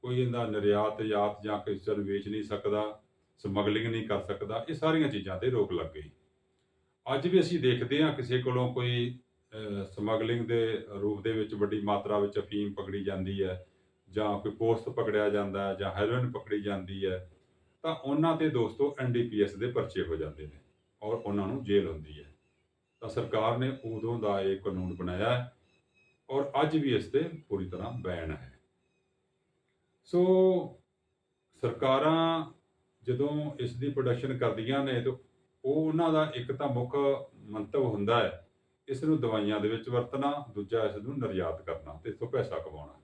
ਕੋਈ ਇਹਦਾ ਨਿਰਯਾਤ ਯਾਤ ਜਾਂ ਕਿਸੇ ਨੂੰ ਵੇਚ ਨਹੀਂ ਸਕਦਾ। ਸਮਗਲਿੰਗ ਨਹੀਂ ਕਰ ਸਕਦਾ, ਇਹ ਸਾਰੀਆਂ ਚੀਜ਼ਾਂ ਤੇ ਰੋਕ ਲੱਗ ਗਈ। ਅੱਜ ਵੀ ਅਸੀਂ ਦੇਖਦੇ ਹਾਂ ਕਿਸੇ ਕੋਲੋਂ ਕੋਈ ਸਮਗਲਿੰਗ ਦੇ ਰੂਪ ਦੇ ਵਿੱਚ ਵੱਡੀ ਮਾਤਰਾ ਵਿੱਚ ਅਫੀਮ ਪਕੜੀ ਜਾਂਦੀ ਹੈ ਜਾਂ ਕੋਈ ਪੋਸਟ ਪਕੜਿਆ ਜਾਂਦਾ ਹੈ ਜਾਂ ਹੈਰੋਇਨ ਪਕੜੀ ਜਾਂਦੀ ਹੈ, ਤਾਂ ਉਹਨਾਂ ਤੇ ਦੋਸਤੋ ਐਨਡੀਪੀਐਸ ਦੇ ਪਰਚੇ ਹੋ ਜਾਂਦੇ ਨੇ ਔਰ ਉਹਨਾਂ ਨੂੰ ਜੇਲ੍ਹ ਹੁੰਦੀ ਹੈ। ਤਾਂ ਸਰਕਾਰ ਨੇ ਉਦੋਂ ਦਾ ਇਹ ਕਾਨੂੰਨ ਬਣਾਇਆ ਔਰ ਅੱਜ ਵੀ ਇਸ ਤੇ ਪੂਰੀ ਤਰ੍ਹਾਂ ਬੈਨ ਹੈ। ਸੋ ਸਰਕਾਰਾਂ ਜਦੋਂ ਇਸ ਦੀ ਪ੍ਰੋਡਕਸ਼ਨ ਕਰਦੀਆਂ ਨੇ ਤਾਂ ਉਹ ਉਹਨਾਂ ਦਾ ਇੱਕ ਤਾਂ ਮੁੱਖ ਮੰਤਵ ਹੁੰਦਾ ਹੈ, ਇਸ ਨੂੰ ਦਵਾਈਆਂ ਦੇ ਵਿੱਚ ਵਰਤਣਾ, ਦੂਜਾ ਇਸ ਨੂੰ ਨਿਰਯਾਤ ਕਰਨਾ ਤੇ ਇਥੋਂ ਪੈਸਾ ਕਮਾਉਣਾ।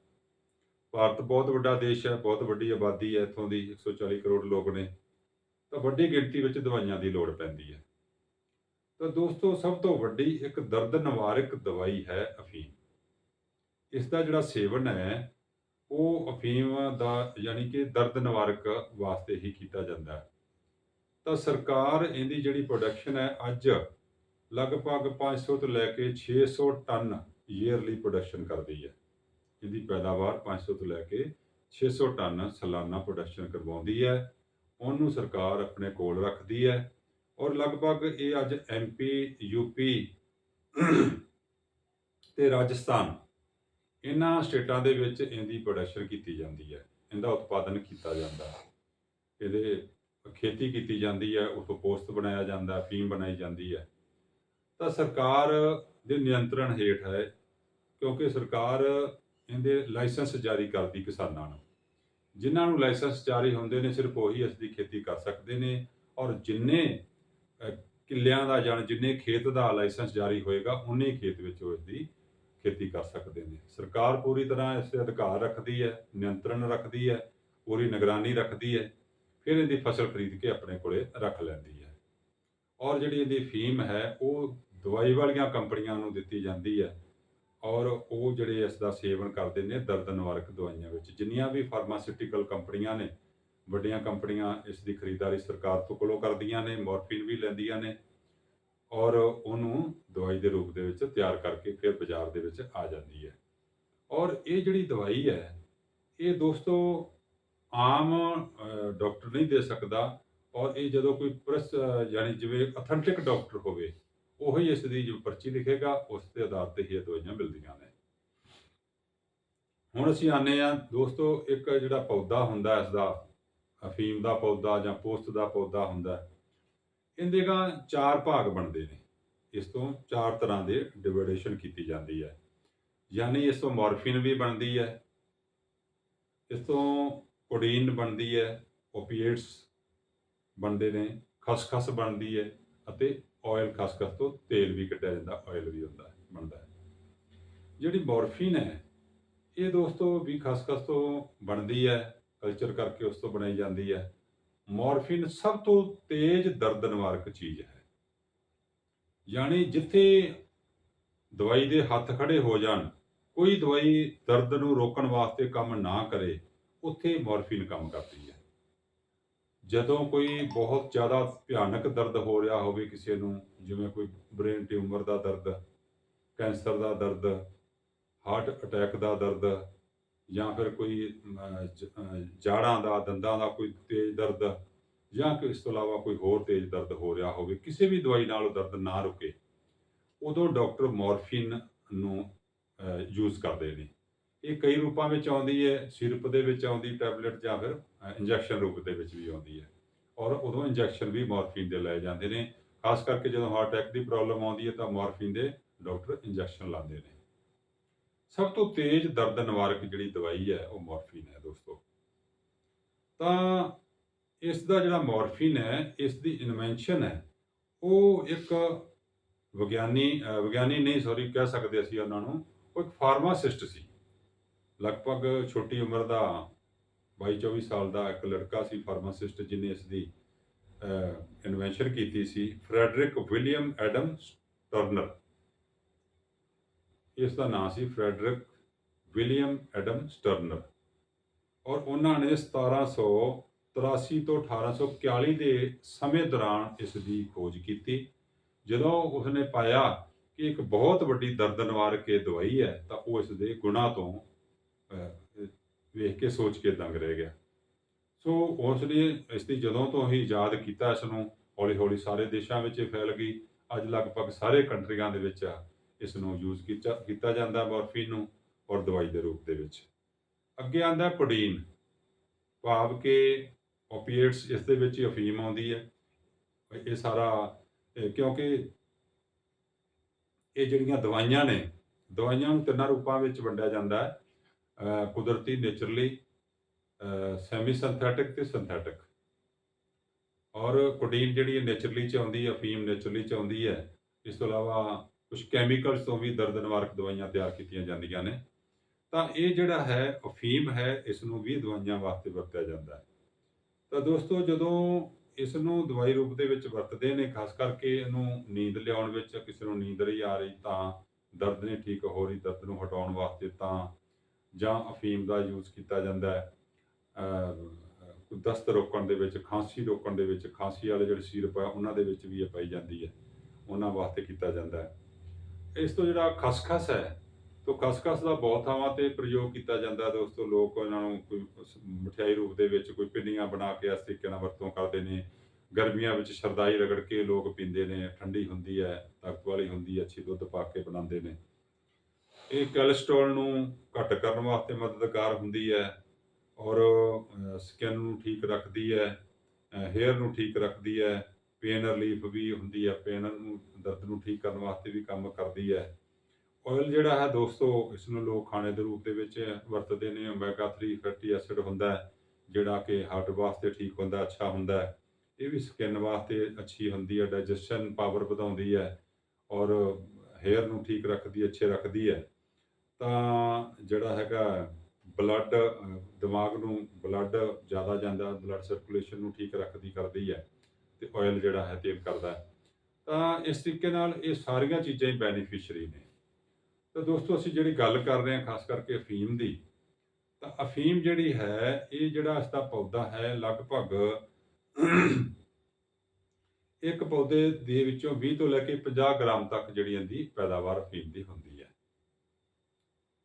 ਭਾਰਤ ਬਹੁਤ ਵੱਡਾ ਦੇਸ਼ ਹੈ, ਬਹੁਤ ਵੱਡੀ ਆਬਾਦੀ ਹੈ, ਇੱਥੋਂ ਦੀ 140 ਕਰੋੜ ਲੋਕ ਨੇ। ਤਾਂ ਵੱਡੀ ਗਿਣਤੀ ਵਿੱਚ ਦਵਾਈਆਂ ਦੀ ਲੋੜ ਪੈਂਦੀ ਹੈ। ਤਾਂ ਦੋਸਤੋ, ਸਭ ਤੋਂ ਵੱਡੀ ਇੱਕ ਦਰਦ ਨਿਵਾਰਕ ਦਵਾਈ ਹੈ ਅਫੀਮ। ਇਸ ਦਾ ਜਿਹੜਾ ਸੇਵਨ ਹੈ ਉਹ ਅਫੀਮ ਦਾ ਯਾਨੀ ਕਿ ਦਰਦ ਨਿਵਾਰਕ ਵਾਸਤੇ ਹੀ ਕੀਤਾ ਜਾਂਦਾ ਹੈ। ਤਾਂ ਸਰਕਾਰ ਇਹਦੀ ਜਿਹੜੀ ਪ੍ਰੋਡਕਸ਼ਨ ਹੈ, ਅੱਜ ਲਗਭਗ 500 ਤੋਂ ਲੈ ਕੇ 600 ਟਨ ਈਅਰਲੀ ਪ੍ਰੋਡਕਸ਼ਨ ਕਰਦੀ ਹੈ। ਇਹਦੀ ਪੈਦਾਵਾਰ 500 ਤੋਂ ਲੈ ਕੇ 600 ਟਨ ਸਾਲਾਨਾ ਪ੍ਰੋਡਕਸ਼ਨ ਕਰਵਾਉਂਦੀ ਹੈ। ਉਹਨੂੰ ਸਰਕਾਰ ਆਪਣੇ ਕੋਲ ਰੱਖਦੀ ਹੈ ਔਰ ਲਗਭਗ ਇਹ ਅੱਜ ਐਮਪੀ ਯੂਪੀ ਤੇ ਰਾਜਸਥਾਨ ਇਹਨਾਂ ਸਟੇਟਾਂ ਦੇ ਵਿੱਚ ਇਹਦੀ ਪ੍ਰੋਡਕਸ਼ਨ ਕੀਤੀ ਜਾਂਦੀ ਹੈ, ਇਹਦਾ ਉਤਪਾਦਨ ਕੀਤਾ ਜਾਂਦਾ ਹੈ। ਇਹਦੇ ਖੇਤੀ ਕੀਤੀ ਜਾਂਦੀ ਹੈ ਉਸ ਤੋਂ ਪੋਸਤ ਬਣਾਇਆ ਜਾਂਦਾ ਫੀਮ ਬਣਾਈ ਜਾਂਦੀ ਹੈ। ਤਾਂ ਸਰਕਾਰ ਦੇ ਨਿਯੰਤਰਣ ਹੇਠ ਹੈ, ਕਿਉਂਕਿ ਸਰਕਾਰ ਇਹਦੇ ਲਾਇਸੈਂਸ ਜਾਰੀ ਕਰਦੀ ਕਿਸਾਨਾਂ ਨੂੰ। ਜਿਨ੍ਹਾਂ ਨੂੰ ਲਾਇਸੈਂਸ ਜਾਰੀ ਹੁੰਦੇ ਨੇ, ਸਿਰਫ ਉਹੀ ਇਸ ਦੀ ਖੇਤੀ ਕਰ ਸਕਦੇ ਨੇ, ਔਰ ਜਿੰਨੇ ਕਿੱਲਿਆਂ ਦਾ ਜਾਂ ਜਿੰਨੇ ਖੇਤ ਦਾ ਲਾਇਸੈਂਸ ਜਾਰੀ ਹੋਏਗਾ ਉਨੇ ਖੇਤ ਵਿੱਚ ਉਹ ਇਸ ਦੀ ਖੇਤੀ ਕਰ ਸਕਦੇ ਨੇ। ਸਰਕਾਰ ਪੂਰੀ ਤਰ੍ਹਾਂ ਇਸ ਤੇ ਅਧਿਕਾਰ ਰੱਖਦੀ ਹੈ, ਨਿਯੰਤਰਣ ਰੱਖਦੀ ਹੈ, ਪੂਰੀ ਨਿਗਰਾਨੀ ਰੱਖਦੀ ਹੈ, ਫਿਰ ਇਹਦੀ ਫਸਲ ਖਰੀਦ ਕੇ ਆਪਣੇ ਕੋਲੇ ਰੱਖ ਲੈਂਦੀ ਹੈ। ਔਰ ਜਿਹੜੀ ਇਹਦੀ ਫੀਮ ਹੈ, ਉਹ ਦਵਾਈ ਵਾਲੀਆਂ ਕੰਪਨੀਆਂ ਨੂੰ ਦਿੱਤੀ ਜਾਂਦੀ ਹੈ। ਔਰ ਉਹ ਜਿਹੜੇ ਇਸ ਦਾ ਸੇਵਨ ਕਰਦੇ ਨੇ, ਦਰਦ ਨਿਵਾਰਕ ਦਵਾਈਆਂ ਵਿੱਚ। ਜਿੰਨੀਆਂ ਵੀ ਫਾਰਮਾਸਿਊਟੀਕਲ ਕੰਪਨੀਆਂ ਨੇ, ਵੱਡੀਆਂ ਕੰਪਨੀਆਂ ਇਸ ਦੀ ਖਰੀਦਦਾਰੀ ਸਰਕਾਰ ਤੋਂ ਕੋਲੋਂ ਕਰਦੀਆਂ ਨੇ, ਮੋਰਫਿਨ ਵੀ ਲੈਂਦੀਆਂ ਨੇ। ਔਰ ਉਹਨੂੰ ਦਵਾਈ ਦੇ ਰੂਪ ਦੇ ਵਿੱਚ ਤਿਆਰ ਕਰਕੇ ਫਿਰ ਬਾਜ਼ਾਰ ਦੇ ਵਿੱਚ ਆ ਜਾਂਦੀ ਹੈ। ਔਰ ਇਹ ਜਿਹੜੀ ਦਵਾਈ ਹੈ ਇਹ ਦੋਸਤੋ ਆਮ ਅ, ਡਾਕਟਰ ਨਹੀਂ ਦੇ ਸਕਦਾ ਔਰ ਇਹ ਜਦੋਂ ਕੋਈ ਪ੍ਰਸ ਯਾਨੀ ਜਿਵੇਂ ਅਥੈਂਟਿਕ ਡਾਕਟਰ ਹੋਵੇ ਉਹੀ ਇਸ ਦੀ ਜੋ ਪਰਚੀ ਲਿਖੇਗਾ ਉਸ ਦੇ ਆਧਾਰ ਤੇ ਹੀ ਇਹ ਦਵਾਈਆਂ ਮਿਲਦੀਆਂ ਨੇ। ਹੁਣ ਅਸੀਂ ਆਨੇ ਆ ਦੋਸਤੋ ਇੱਕ ਜਿਹੜਾ ਪੌਦਾ ਹੁੰਦਾ ਇਸ ਦਾ ਅਫੀਮ ਦਾ ਪੌਦਾ ਜਾਂ ਪੋਸਤ ਦਾ ਪੌਦਾ ਹੁੰਦਾ ਇਹਦੇ ਗਾ ਚਾਰ ਭਾਗ ਬਣਦੇ ਨੇ। ਇਸ ਤੋਂ ਚਾਰ ਤਰ੍ਹਾਂ ਦੇ ਡਿਵਾਈਡੇਸ਼ਨ ਕੀਤੀ ਜਾਂਦੀ ਹੈ। ਯਾਨੀ ਇਸ ਤੋਂ ਮੋਰਫਿਨ ਵੀ ਬਣਦੀ ਹੈ। ਇਸ ਤੋਂ ਕੋਡੀਨ ਬਣਦੀ ਹੈ। ਓਪੀਏਟਸ ਬਣਦੇ ਨੇ। ਖਸਖਸ ਬਣਦੀ ਹੈ ਅਤੇ ਆਇਲ ਖਸਖਸ ਤੋਂ ਤੇਲ ਵੀ ਕੱਢਿਆ ਜਾਂਦਾ। ਆਇਲ ਵੀ ਹੁੰਦਾ ਬਣਦਾ ਜਿਹੜੀ ਮੋਰਫਿਨ ਹੈ, ਇਹ ਦੋਸਤੋ ਵੀ ਖਸਖਸ ਤੋਂ ਬਣਦੀ ਹੈ। ਕਲਚਰ ਕਰਕੇ ਉਸ ਤੋਂ ਬਣਾਈ ਜਾਂਦੀ ਹੈ। ਮੋਰਫਿਨ ਸਭ ਤੋਂ ਤੇਜ਼ ਦਰਦ ਨਿਵਾਰਕ ਚੀਜ਼ ਹੈ। ਯਾਨੀ ਜਿੱਥੇ ਦਵਾਈ ਦੇ ਹੱਥ ਖੜੇ ਹੋ ਜਾਣ, ਕੋਈ ਦਵਾਈ ਦਰਦ ਨੂੰ ਰੋਕਣ ਵਾਸਤੇ ਕੰਮ ਨਾ ਕਰੇ, ਉੱਥੇ ਮੋਰਫਿਨ ਕੰਮ ਕਰਦੀ ਹੈ। ਜਦੋਂ ਕੋਈ ਬਹੁਤ ਜ਼ਿਆਦਾ ਭਿਆਨਕ ਦਰਦ ਹੋ ਰਿਹਾ ਹੋਵੇ ਕਿਸੇ ਨੂੰ, ਜਿਵੇਂ ਕੋਈ ਬ੍ਰੇਨ ਟਿਊਮਰ ਦਾ ਦਰਦ, ਕੈਂਸਰ ਦਾ ਦਰਦ, ਹਾਰਟ ਅਟੈਕ ਦਾ ਦਰਦ ਜਾਂ ਫਿਰ ਕੋਈ ਜਾੜਾਂ ਦਾ, ਦੰਦਾਂ ਦਾ ਕੋਈ ਤੇਜ਼ ਦਰਦ, ਜਾਂ ਕਿ ਇਸ ਤੋਂ ਇਲਾਵਾ ਕੋਈ ਹੋਰ ਤੇਜ਼ ਦਰਦ ਹੋ ਰਿਹਾ ਹੋਵੇ, ਕਿਸੇ ਵੀ ਦਵਾਈ ਨਾਲ ਦਰਦ ਨਾ ਰੁਕੇ, ਉਦੋਂ ਡਾਕਟਰ ਮੋਰਫਿਨ ਨੂੰ ਯੂਜ਼ ਕਰਦੇ ਨੇ। ਇਹ ਕਈ ਰੂਪਾਂ ਵਿੱਚ ਆਉਂਦੀ ਹੈ, ਸਿਰਪ ਦੇ ਵਿੱਚ ਆਉਂਦੀ ਟੈਬਲੇਟ ਜਾਂ ਫਿਰ ਇੰਜੈਕਸ਼ਨ ਰੂਪ ਦੇ ਵਿੱਚ ਵੀ ਆਉਂਦੀ ਹੈ। ਔਰ ਉਦੋਂ ਇੰਜੈਕਸ਼ਨ ਵੀ ਮੋਰਫਿਨ ਦੇ ਲਏ ਜਾਂਦੇ ਨੇ। ਖਾਸ ਕਰਕੇ ਜਦੋਂ ਹਾਰਟ ਅਟੈਕ ਦੀ ਪ੍ਰੋਬਲਮ ਆਉਂਦੀ ਹੈ, ਤਾਂ ਮੋਰਫਿਨ ਦੇ ਡਾਕਟਰ ਇੰਜੈਕਸ਼ਨ ਲਾਉਂਦੇ ਨੇ। ਸਭ ਤੋਂ ਤੇਜ਼ ਦਰਦ ਨਿਵਾਰਕ ਜਿਹੜੀ ਦਵਾਈ ਹੈ ਉਹ ਮੋਰਫਿਨ ਹੈ ਦੋਸਤੋ। ਤਾਂ ਇਸ ਦਾ ਜਿਹੜਾ ਮੋਰਫਿਨ ਹੈ, ਇਸ ਦੀ ਇਨਵੈਂਸ਼ਨ ਹੈ, ਉਹ ਇੱਕ ਵਿਗਿਆਨੀ ਵਿਗਿਆਨੀ ਨਹੀਂ ਸੌਰੀ ਕਹਿ ਸਕਦੇ ਅਸੀਂ ਉਹਨਾਂ ਨੂੰ, ਉਹ ਇੱਕ ਫਾਰਮਾਸਿਸਟ ਸੀ। ਲਗਭਗ ਛੋਟੀ ਉਮਰ ਦਾ 22 24 ਸਾਲ ਦਾ ਇੱਕ ਲੜਕਾ ਸੀ, ਫਾਰਮਾਸਿਸਟ ਜਿਹਨੇ ਇਸ ਦੀ ਇਨਵੈਂਸ਼ਨ ਕੀਤੀ ਸੀ, ਫਰੈਡਰਿਕ ਵਿਲੀਅਮ ਐਡਮ ਟਰਨਰ। ਇਸ ਦਾ ਨਾਮ ਸੀ ਫਰੈਡਰਿਕ ਵਿਲੀਅਮ ਐਡਮ ਸਟਰਨਰ ਔਰ ਉਹਨਾਂ ਨੇ 1783 ਤੋਂ 1841 ਦੇ ਸਮੇਂ ਦੌਰਾਨ ਇਸ ਦੀ ਖੋਜ ਕੀਤੀ। ਜਦੋਂ ਉਸਨੇ ਪਾਇਆ ਕਿ ਇੱਕ ਬਹੁਤ ਵੱਡੀ ਦਰਦ ਨਿਵਾਰਕ ਇਹ ਦਵਾਈ ਹੈ, ਤਾਂ ਉਹ ਇਸ ਦੇ ਗੁਣਾਂ ਤੋਂ ਵੇਖ ਕੇ ਸੋਚ ਕੇ ਦੰਗ ਰਹਿ ਗਿਆ। ਸੋ ਉਸ ਨੇ ਇਸ ਦੀ ਜਦੋਂ ਤੋਂ ਹੀ ਯਾਦ ਕੀਤਾ, ਇਸ ਨੂੰ ਹੌਲੀ ਹੌਲੀ ਸਾਰੇ ਦੇਸ਼ਾਂ ਵਿੱਚ ਇਹ ਫੈਲ ਗਈ। ਅੱਜ ਲਗਭਗ ਸਾਰੇ ਕੰਟਰੀਆਂ ਦੇ ਵਿੱਚ ਇਸ ਨੂੰ ਯੂਜ਼ ਕੀਤਾ ਕੀਤਾ ਜਾਂਦਾ ਮੋਰਫਿਨ ਨੂੰ ਔਰ ਦਵਾਈ ਦੇ ਰੂਪ ਦੇ ਵਿੱਚ। ਅੱਗੇ ਆਂਦਾ ਕੋਡੀਨ ਭਾਵ ਕਿ ਓਪੀਏਟਸ ਇਸ ਦੇ ਵਿੱਚ ਹੀ ਅਫੀਮ ਆਉਂਦੀ ਹੈ। ਇਹ ਸਾਰਾ ਕਿਉਂਕਿ ਇਹ ਜਿਹੜੀਆਂ ਦਵਾਈਆਂ ਨੇ, ਦਵਾਈਆਂ ਨੂੰ ਤਿੰਨਾਂ ਰੂਪਾਂ ਵਿੱਚ ਵੰਡਿਆ ਜਾਂਦਾ ਹੈ। ਕੁਦਰਤੀ ਨੇਚਰਲੀ ਸੈਮੀ ਸਿੰਥੈਟਿਕ ਤੇ ਸਿੰਥੈਟਿਕ ਔਰ ਕੋਡੀਨ ਜਿਹੜੀ ਨੇਚਰਲੀ ਚ ਆਉਂਦੀ ਹੈ, ਅਫੀਮ ਨੇਚਰਲੀ ਚ ਆਉਂਦੀ ਹੈ, ਇਸ ਤੋਂ ਇਲਾਵਾ ਕੁਝ ਕੈਮੀਕਲਸ ਤੋਂ ਵੀ ਦਰਦ ਨਿਵਾਰਕ ਦਵਾਈਆਂ ਤਿਆਰ ਕੀਤੀਆਂ ਜਾਂਦੀਆਂ ਨੇ, ਤਾਂ ਇਹ ਜਿਹੜਾ ਹੈ, ਅਫੀਮ ਹੈ ਇਸ ਨੂੰ ਵੀ ਦਵਾਈਆਂ ਵਾਸਤੇ ਵਰਤਿਆ ਜਾਂਦਾ ਹੈ। ਤਾਂ ਦੋਸਤੋ, ਜਦੋਂ ਇਸ ਨੂੰ ਦਵਾਈ ਰੂਪ ਦੇ ਵਿੱਚ ਵਰਤਦੇ ਨੇ, ਖਾਸ ਕਰਕੇ ਇਹਨੂੰ ਨੀਂਦ ਲਿਆਉਣ ਵਿੱਚ, ਕਿਸੇ ਨੂੰ ਨੀਂਦ ਨਹੀਂ ਆ ਰਹੀ, ਤਾਂ ਦਰਦ ਨਹੀਂ ਠੀਕ ਹੋ ਰਹੀ, ਦਰਦ ਨੂੰ ਹਟਾਉਣ ਵਾਸਤੇ ਤਾਂ ਜਾਂ ਅਫੀਮ ਦਾ ਯੂਜ਼ ਕੀਤਾ ਜਾਂਦਾ ਹੈ। ਦਸਤ ਰੋਕਣ ਦੇ ਵਿੱਚ, ਖਾਂਸੀ ਰੋਕਣ ਦੇ ਵਿੱਚ, ਖਾਂਸੀ ਵਾਲੇ ਜਿਹੜੇ ਸੀਰਪ ਆ, ਉਹਨਾਂ ਦੇ ਵਿੱਚ ਵੀ ਇਹ ਪਾਈ ਜਾਂਦੀ ਹੈ। ਉਹਨਾਂ ਵਾਸਤੇ ਕੀਤਾ ਜਾਂਦਾ ਹੈ। ਇਸ ਤੋਂ ਜਿਹੜਾ ਖਸਖਸ ਹੈ, ਤੋਂ ਖਸਖਸ ਦਾ ਬਹੁਤ ਥਾਵਾਂ ਤੇ ਪ੍ਰਯੋਗ ਕੀਤਾ ਜਾਂਦਾ ਹੈ ਦੋਸਤੋ ਲੋਕ ਇਹਨਾਂ ਨੂੰ ਕੋਈ ਮਠਿਆਈ ਰੂਪ ਦੇ ਵਿੱਚ ਕੋਈ ਪਿੰਨੀਆਂ ਬਣਾ ਕੇ ਇਸ ਤਰੀਕੇ ਨਾਲ ਵਰਤੋਂ ਕਰਦੇ ਨੇ। ਗਰਮੀਆਂ ਵਿੱਚ ਸ਼ਰਦਾਈ ਰਗੜ ਕੇ ਲੋਕ ਪੀਂਦੇ ਨੇ, ਠੰਡੀ ਹੁੰਦੀ ਹੈ, ਤਾਕਤ ਵਾਲੀ ਹੁੰਦੀ ਹੈ, ਅੱਛੀ ਦੁੱਧ ਪਾ ਕੇ ਬਣਾਉਂਦੇ ਨੇ। ਇਹ ਕੋਲੇਸਟ੍ਰੋਲ ਨੂੰ ਘੱਟ ਕਰਨ ਵਾਸਤੇ ਮਦਦਗਾਰ ਹੁੰਦੀ ਹੈ ਔਰ ਸਕਿਨ ਨੂੰ ਠੀਕ ਰੱਖਦੀ ਹੈ ਹੇਅਰ ਨੂੰ ਠੀਕ ਰੱਖਦੀ ਹੈ। ਪੇਨ ਰਿਲੀਫ ਵੀ ਹੁੰਦੀ ਹੈ ਪੇਨ ਨੂੰ, ਦਰਦ ਨੂੰ ਠੀਕ ਕਰਨ ਵਾਸਤੇ ਵੀ ਕੰਮ ਕਰਦੀ ਹੈ ਆਇਲ ਜਿਹੜਾ ਹੈ ਦੋਸਤੋ ਇਸ ਨੂੰ ਲੋਕ ਖਾਣੇ ਦੇ ਰੂਪ ਦੇ ਵਿੱਚ ਵਰਤਦੇ ਨੇ। ਓਮੇਗਾ 3 ਫੈਟੀ ਐਸਿਡ ਹੁੰਦਾ ਹੈ, ਜਿਹੜਾ ਕਿ ਹਾਰਟ ਵਾਸਤੇ ਠੀਕ ਹੁੰਦਾ, ਅੱਛਾ ਹੁੰਦਾ ਹੈ। ਇਹ ਵੀ ਸਕਿਨ ਵਾਸਤੇ ਅੱਛੀ ਹੁੰਦੀ ਹੈ ਡਾਈਜੈਸ਼ਨ ਪਾਵਰ ਵਧਾਉਂਦੀ ਹੈ ਔਰ ਹੇਅਰ ਨੂੰ ਠੀਕ ਰੱਖਦੀ, ਅੱਛੇ ਰੱਖਦੀ ਹੈ ਤਾਂ ਜਿਹੜਾ ਹੈਗਾ ਬਲੱਡ ਦਿਮਾਗ ਨੂੰ ਬਲੱਡ ਜ਼ਿਆਦਾ ਜਾਂਦਾ ਬਲੱਡ ਸਰਕੂਲੇਸ਼ਨ ਨੂੰ ਠੀਕ ਰੱਖਦੀ, ਕਰਦੀ ਹੈ ਤੇ ਆਇਲ ਜਿਹੜਾ ਹੈ ਤੇਲ ਕਰਦਾ ਹੈ। ਤਾਂ ਇਸ ਤਰੀਕੇ ਨਾਲ ਇਹ ਸਾਰੀਆਂ ਚੀਜ਼ਾਂ ਹੀ ਬੈਨੀਫਿਸ਼ਰੀ ਨੇ। ਤਾਂ ਦੋਸਤੋ, ਅਸੀਂ ਜਿਹੜੀ ਗੱਲ ਕਰ ਰਹੇ ਹਾਂ, ਖਾਸ ਕਰਕੇ ਅਫੀਮ ਦੀ, ਤਾਂ ਅਫੀਮ ਜਿਹੜੀ ਹੈ, ਇਹ ਜਿਹੜਾ ਇਸ ਦਾ ਪੌਦਾ ਹੈ, ਲਗਭਗ ਇੱਕ ਪੌਦੇ ਦੇ ਵਿੱਚੋਂ 20 ਤੋਂ ਲੈ ਕੇ 50 ਗ੍ਰਾਮ ਤੱਕ ਜਿਹੜੀ ਇਹਦੀ ਪੈਦਾਵਾਰ ਅਫੀਮ ਦੀ ਹੁੰਦੀ ਹੈ।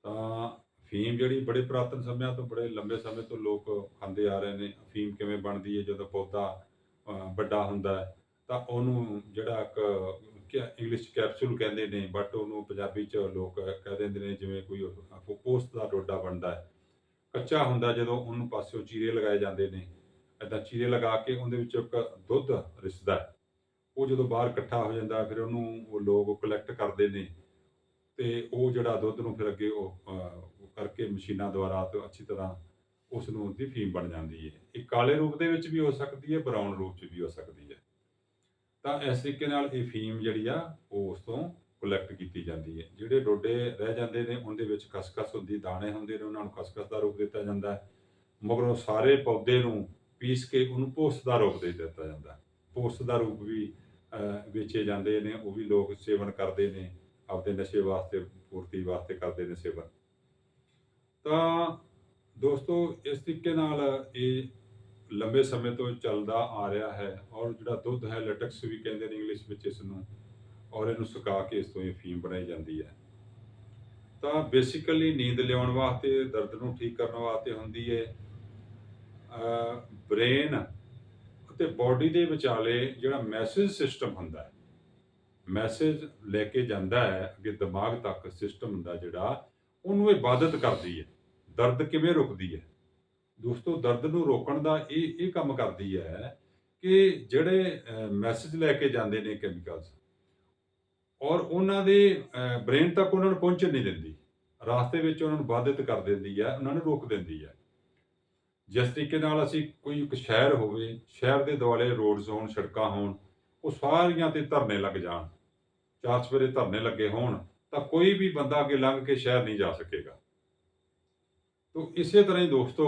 ਤਾਂ ਅਫੀਮ ਜਿਹੜੀ ਬੜੇ ਪੁਰਾਤਨ ਸਮਿਆਂ ਤੋਂ, ਬੜੇ ਲੰਬੇ ਸਮੇਂ ਤੋਂ ਲੋਕ ਖਾਂਦੇ ਆ ਰਹੇ ਨੇ। ਅਫੀਮ ਕਿਵੇਂ ਬਣਦੀ ਹੈ, ਜਦੋਂ ਪੌਦਾ ਵੱਡਾ ਹੁੰਦਾ ਤਾਂ ਉਹਨੂੰ ਜਿਹੜਾ ਇੱਕ ਇੰਗਲਿਸ਼ ਕੈਪਸੂਲ ਕਹਿੰਦੇ ਨੇ ਬਟ ਉਹਨੂੰ ਪੰਜਾਬੀ ਚ ਲੋਕ ਕਹਿ ਦਿੰਦੇ ਨੇ, ਜਿਵੇਂ ਕੋਈ ਪੋਸਟ ਦਾ ਡੋਡਾ ਬਣਦਾ ਹੈ। ਕੱਚਾ ਹੁੰਦਾ ਜਦੋਂ ਉਹਨੂੰ ਪਾਸਿਓਂ ਚੀਰੇ ਲਗਾਏ ਜਾਂਦੇ ਨੇ। ਏਦਾਂ ਚੀਰੇ ਲਗਾ ਕੇ ਉਹਦੇ ਵਿੱਚ ਇੱਕ ਦੁੱਧ ਰਿਸਦਾ ਉਹ ਜਦੋਂ ਬਾਹਰ ਇਕੱਠਾ ਹੋ ਜਾਂਦਾ, ਫਿਰ ਉਹਨੂੰ ਉਹ ਲੋਕ ਕਲੈਕਟ ਕਰਦੇ ਨੇ। ਤੇ ਉਹ ਜਿਹੜਾ ਦੁੱਧ ਨੂੰ ਫਿਰ ਅੱਗੇ ਉਹ ਉਹ ਕਰਕੇ ਮਸ਼ੀਨਾਂ ਦੁਆਰਾ ਤੇ ਅੱਛੀ ਤਰ੍ਹਾਂ ਉਸ ਨੂੰ ਉਹਦੀ ਫੀਮ ਬਣ ਜਾਂਦੀ ਹੈ ਇਹ ਕਾਲੇ ਰੂਪ ਦੇ ਵਿੱਚ ਵੀ ਹੋ ਸਕਦੀ ਹੈ ਬਰਾਊਨ ਰੂਪ 'ਚ ਵੀ ਹੋ ਸਕਦੀ ਹੈ ਤਾਂ ਇਸ ਤਰੀਕੇ ਨਾਲ ਇਹ ਫੀਮ ਜਿਹੜੀ ਆ, ਉਹ ਉਸ ਤੋਂ ਕਲੈਕਟ ਕੀਤੀ ਜਾਂਦੀ ਹੈ ਜਿਹੜੇ ਡੋਡੇ ਰਹਿ ਜਾਂਦੇ ਨੇ, ਉਹਦੇ ਵਿੱਚ ਖਸਖਸ ਹੁੰਦੀ, ਦਾਣੇ ਹੁੰਦੇ ਨੇ, ਉਹਨਾਂ ਨੂੰ ਖਸਖਸ ਦਾ ਰੂਪ ਦਿੱਤਾ ਜਾਂਦਾ ਹੈ ਮਗਰੋਂ ਸਾਰੇ ਪੌਦੇ ਨੂੰ ਪੀਸ ਕੇ ਉਹਨੂੰ ਪੋਸਤ ਦਾ ਰੂਪ ਦੇ ਦਿੱਤਾ ਜਾਂਦਾ ਹੈ ਪੋਸਤ ਦਾ ਰੂਪ ਵੀ ਵੇਚੇ ਜਾਂਦੇ ਨੇ, ਉਹ ਵੀ ਲੋਕ ਸੇਵਨ ਕਰਦੇ ਨੇ। ਆਪਦੇ ਨਸ਼ੇ ਵਾਸਤੇ, ਪੂਰਤੀ ਵਾਸਤੇ ਕਰਦੇ ਨੇ ਸੇਵਨ। ਤਾਂ ਦੋਸਤੋ, ਇਸ ਤਰੀਕੇ ਨਾਲ ਇਹ ਲੰਬੇ ਸਮੇਂ ਤੋਂ ਚੱਲਦਾ ਆ ਰਿਹਾ ਹੈ ਔਰ ਜਿਹੜਾ ਦੁੱਧ ਹੈ, ਲਟਕਸ ਵੀ ਕਹਿੰਦੇ ਨੇ ਇੰਗਲਿਸ਼ ਵਿੱਚ ਇਸ ਨੂੰ, ਔਰ ਇਹਨੂੰ ਸੁਕਾ ਕੇ ਇਸ ਤੋਂ ਇਹ ਫੀਮ ਬਣਾਈ ਜਾਂਦੀ ਹੈ। ਤਾਂ ਬੇਸਿਕਲੀ ਨੀਂਦ ਲਿਆਉਣ ਵਾਸਤੇ, ਦਰਦ ਨੂੰ ਠੀਕ ਕਰਨ ਵਾਸਤੇ ਹੁੰਦੀ ਹੈ ਬ੍ਰੇਨ ਅਤੇ ਬਾਡੀ ਦੇ ਵਿਚਾਲੇ ਜਿਹੜਾ ਮੈਸੇਜ ਸਿਸਟਮ ਹੁੰਦਾ ਹੈ ਮੈਸੇਜ ਲੈ ਕੇ ਜਾਂਦਾ ਹੈ, ਅੱਗੇ ਦਿਮਾਗ ਤੱਕ ਸਿਸਟਮ ਹੁੰਦਾ ਜਿਹੜਾ, ਉਹਨੂੰ ਇਹ ਇਬਾਦਤ ਕਰਦੀ ਹੈ। ਦਰਦ ਕਿਵੇਂ ਰੁਕਦੀ ਹੈ? ਦੋਸਤੋ, ਦਰਦ ਨੂੰ ਰੋਕਣ ਦਾ ਇਹ ਇਹ ਕੰਮ ਕਰਦੀ ਹੈ ਕਿ ਜਿਹੜੇ ਮੈਸੇਜ ਲੈ ਕੇ ਜਾਂਦੇ ਨੇ ਕੈਮੀਕਲਸ ਔਰ ਉਹਨਾਂ ਦੇ ਬ੍ਰੇਨ ਤੱਕ ਉਹਨਾਂ ਨੂੰ ਪਹੁੰਚਣ ਨਹੀਂ ਦਿੰਦੀ। ਰਾਸਤੇ ਵਿੱਚ ਉਹਨਾਂ ਨੂੰ ਬਾਧਿਤ ਕਰ ਦਿੰਦੀ ਹੈ, ਉਹਨਾਂ ਨੂੰ ਰੋਕ ਦਿੰਦੀ ਹੈ। ਜਿਸ ਤਰੀਕੇ ਨਾਲ ਅਸੀਂ ਕੋਈ ਇੱਕ ਸ਼ਹਿਰ ਹੋਵੇ, ਸ਼ਹਿਰ ਦੇ ਦੁਆਲੇ ਰੋਡਸ ਹੋਣ, ਸੜਕਾਂ ਹੋਣ, ਉਹ ਸਾਰੀਆਂ ਤੇ ਧਰਨੇ ਲੱਗ ਜਾਣ। ਚਾਰ ਸਵੇਰੇ ਧਰਨੇ ਲੱਗੇ ਹੋਣ, ਤਾਂ ਕੋਈ ਵੀ ਬੰਦਾ ਅੱਗੇ ਲੰਘ ਕੇ ਸ਼ਹਿਰ ਨਹੀਂ ਜਾ ਸਕੇਗਾ। ਤੋ ਇਸੇ ਤਰ੍ਹਾਂ ਹੀ ਦੋਸਤੋ,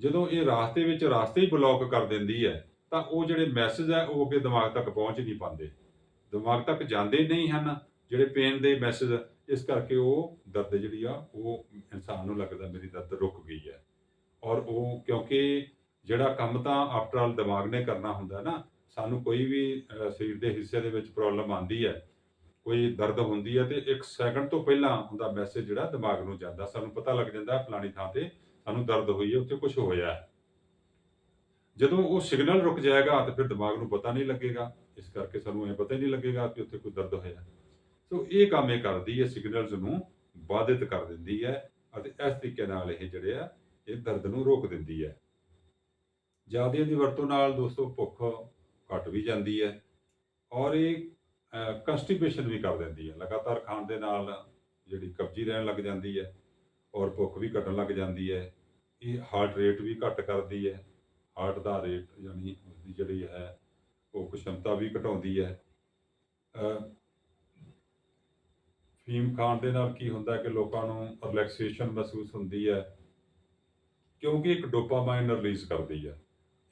ਜਦੋਂ ਇਹ ਰਾਸਤੇ ਵਿੱਚ ਰਾਸਤੇ ਹੀ ਬਲੌਕ ਕਰ ਦਿੰਦੀ ਹੈ, ਤਾਂ ਉਹ ਜਿਹੜੇ ਮੈਸੇਜ ਹੈ, ਉਹ ਅੱਗੇ ਦਿਮਾਗ ਤੱਕ ਪਹੁੰਚ ਨਹੀਂ ਪਾਉਂਦੇ। ਦਿਮਾਗ ਤੱਕ ਜਾਂਦੇ ਨਹੀਂ ਹਨ ਜਿਹੜੇ ਪੇਨ ਦੇ ਮੈਸੇਜ ਇਸ ਕਰਕੇ ਉਹ ਦਰਦ ਜਿਹੜੀ ਆ, ਉਹ ਇਨਸਾਨ ਨੂੰ ਲੱਗਦਾ ਮੇਰੀ ਦਰਦ ਰੁਕ ਗਈ ਹੈ। ਔਰ ਉਹ ਕਿਉਂਕਿ ਜਿਹੜਾ ਕੰਮ ਤਾਂ ਆਫਟਰ ਆਲ ਦਿਮਾਗ ਨੇ ਕਰਨਾ ਹੁੰਦਾ ਨਾ, ਸਾਨੂੰ ਕੋਈ ਵੀ ਸਰੀਰ ਦੇ ਹਿੱਸੇ ਦੇ ਵਿੱਚ ਪ੍ਰੋਬਲਮ ਆਉਂਦੀ ਹੈ ਕੋਈ ਦਰਦ ਹੁੰਦੀ ਹੈ ਤੇ 1 ਸੈਕਿੰਡ ਤੋਂ ਪਹਿਲਾਂ ਉਹਦਾ ਮੈਸੇਜ ਜਿਹੜਾ ਦਿਮਾਗ ਨੂੰ ਜਾਂਦਾ। ਸਾਨੂੰ ਪਤਾ ਲੱਗ ਜਾਂਦਾ ਫਲਾਣੀ ਥਾਂ ਤੇ ਸਾਨੂੰ ਦਰਦ ਹੋਈ ਹੈ, ਉੱਥੇ ਕੁਝ ਹੋਇਆ ਹੈ। ਜਦੋਂ ਉਹ ਸਿਗਨਲ ਰੁਕ ਜਾਏਗਾ ਤਾਂ ਫਿਰ ਦਿਮਾਗ ਨੂੰ ਪਤਾ ਨਹੀਂ ਲੱਗੇਗਾ। ਇਸ ਕਰਕੇ ਸਾਨੂੰ ਇਹ ਪਤਾ ਹੀ ਨਹੀਂ ਲੱਗੇਗਾ ਕਿ ਉੱਥੇ ਕੋਈ ਦਰਦ ਹੋਇਆ। ਸੋ ਇਹ ਕੰਮ ਇਹ ਕਰਦੀ ਹੈ ਸਿਗਨਲਸ ਨੂੰ ਬਾਧਿਤ ਕਰ ਦਿੰਦੀ ਹੈ ਅਤੇ ਇਸ ਤਰੀਕੇ ਨਾਲ ਇਹ ਜਿਹੜੇ ਆ, ਇਹ ਦਰਦ ਨੂੰ ਰੋਕ ਦਿੰਦੀ ਹੈ। ਜ਼ਿਆਦਾ ਦੀ ਵਰਤੋਂ ਨਾਲ ਦੋਸਤੋ ਭੁੱਖ ਘਟ ਵੀ ਜਾਂਦੀ ਹੈ ਔਰ ਇਹ ਕੰਸਟੀਪੇਸ਼ਨ ਵੀ ਕਰ ਦਿੰਦੀ ਹੈ। ਲਗਾਤਾਰ ਖਾਣ ਦੇ ਨਾਲ ਜਿਹੜੀ ਕਬਜੀ ਰਹਿਣ ਲੱਗ ਜਾਂਦੀ ਹੈ ਔਰ ਭੁੱਖ ਵੀ ਘਟਣ ਲੱਗ ਜਾਂਦੀ ਹੈ। ਇਹ ਹਾਰਟ ਰੇਟ ਵੀ ਘਟ ਕਰਦੀ ਹੈ। ਹਾਰਟ ਦਾ ਰੇਟ ਯਾਨੀ ਉਸਦੀ ਜਿਹੜੀ ਹੈ ਉਹ ਕੁਸ਼ਮਤਾ ਵੀ ਘਟਾਉਂਦੀ ਹੈ। ਫੀਮ ਖਾਣ ਦੇ ਨਾਲ ਕੀ ਹੁੰਦਾ ਕਿ ਲੋਕਾਂ ਨੂੰ ਰਿਲੈਕਸੇਸ਼ਨ ਮਹਿਸੂਸ ਹੁੰਦੀ ਹੈ ਕਿਉਂਕਿ ਇੱਕ ਡੋਪਾਮਾਈਨ ਰਿਲੀਜ਼ ਕਰਦੀ ਹੈ।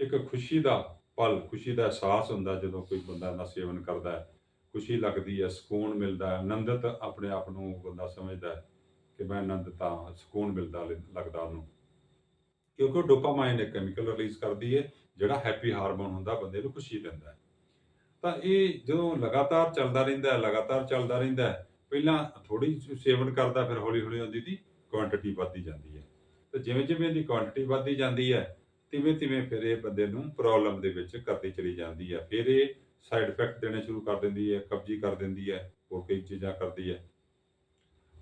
ਇੱਕ ਖੁਸ਼ੀ ਦਾ ਪਲ, ਖੁਸ਼ੀ ਦਾ ਅਹਿਸਾਸ ਹੁੰਦਾ ਜਦੋਂ ਕੋਈ ਬੰਦਾ ਨਾ ਸੇਵਨ ਕਰਦਾ ਹੈ। ਖੁਸ਼ੀ ਲੱਗਦੀ ਹੈ, ਸਕੂਨ ਮਿਲਦਾ ਹੈ, ਆਨੰਦਿਤ ਆਪਣੇ ਆਪ ਨੂੰ ਬੰਦਾ ਸਮਝਦਾ ਹੈ ਕਿ ਮੈਂ ਆਨੰਦ ਤਾਂ ਸਕੂਨ ਮਿਲਦਾ ਲ- ਲੱਗਦਾ ਉਹਨੂੰ। ਕਿਉਂਕਿ ਡੋਪਾਮਾਈਨ ਇੱਕ ਕੈਮੀਕਲ ਰਿਲੀਜ਼ ਕਰਦੀ ਹੈ, ਜਿਹੜਾ ਹੈਪੀ ਹਾਰਮੋਨ ਹੁੰਦਾ, ਬੰਦੇ ਨੂੰ ਖੁਸ਼ੀ ਦਿੰਦਾ ਹੈ। ਤਾਂ ਇਹ ਜਦੋਂ ਲਗਾਤਾਰ ਚੱਲਦਾ ਰਹਿੰਦਾ ਹੈ, ਲਗਾਤਾਰ ਚੱਲਦਾ ਰਹਿੰਦਾ ਹੈ, ਪਹਿਲਾਂ ਥੋੜੀ ਸੇਵਨ ਕਰਦਾ, ਫਿਰ ਹੌਲੀ ਹੌਲੀ ਉਹਦੀ ਦੀ ਕੁਆਂਟੀਟੀ ਵੱਧਦੀ ਜਾਂਦੀ ਹੈ। ਤੇ ਜਿਵੇਂ ਜਿਵੇਂ ਇਹਦੀ ਕੁਆਂਟੀਟੀ ਵੱਧਦੀ ਜਾਂਦੀ ਹੈ ਤਿਵੇਂ ਤਿਵੇਂ ਫਿਰ ਇਹ ਬੰਦੇ ਨੂੰ ਪ੍ਰੋਬਲਮ ਦੇ ਵਿੱਚ ਕਰਦੀ ਚਲੀ ਜਾਂਦੀ ਹੈ। ਫਿਰ ਇਹ ਸਾਈਡ ਇਫੈਕਟ ਦੇਣੇ ਸ਼ੁਰੂ ਕਰ ਦਿੰਦੀ ਹੈ, ਕਬਜੀ ਕਰ ਦਿੰਦੀ ਹੈ, ਹੋਰ ਕਈ ਚੀਜ਼ਾਂ ਕਰਦੀ ਹੈ।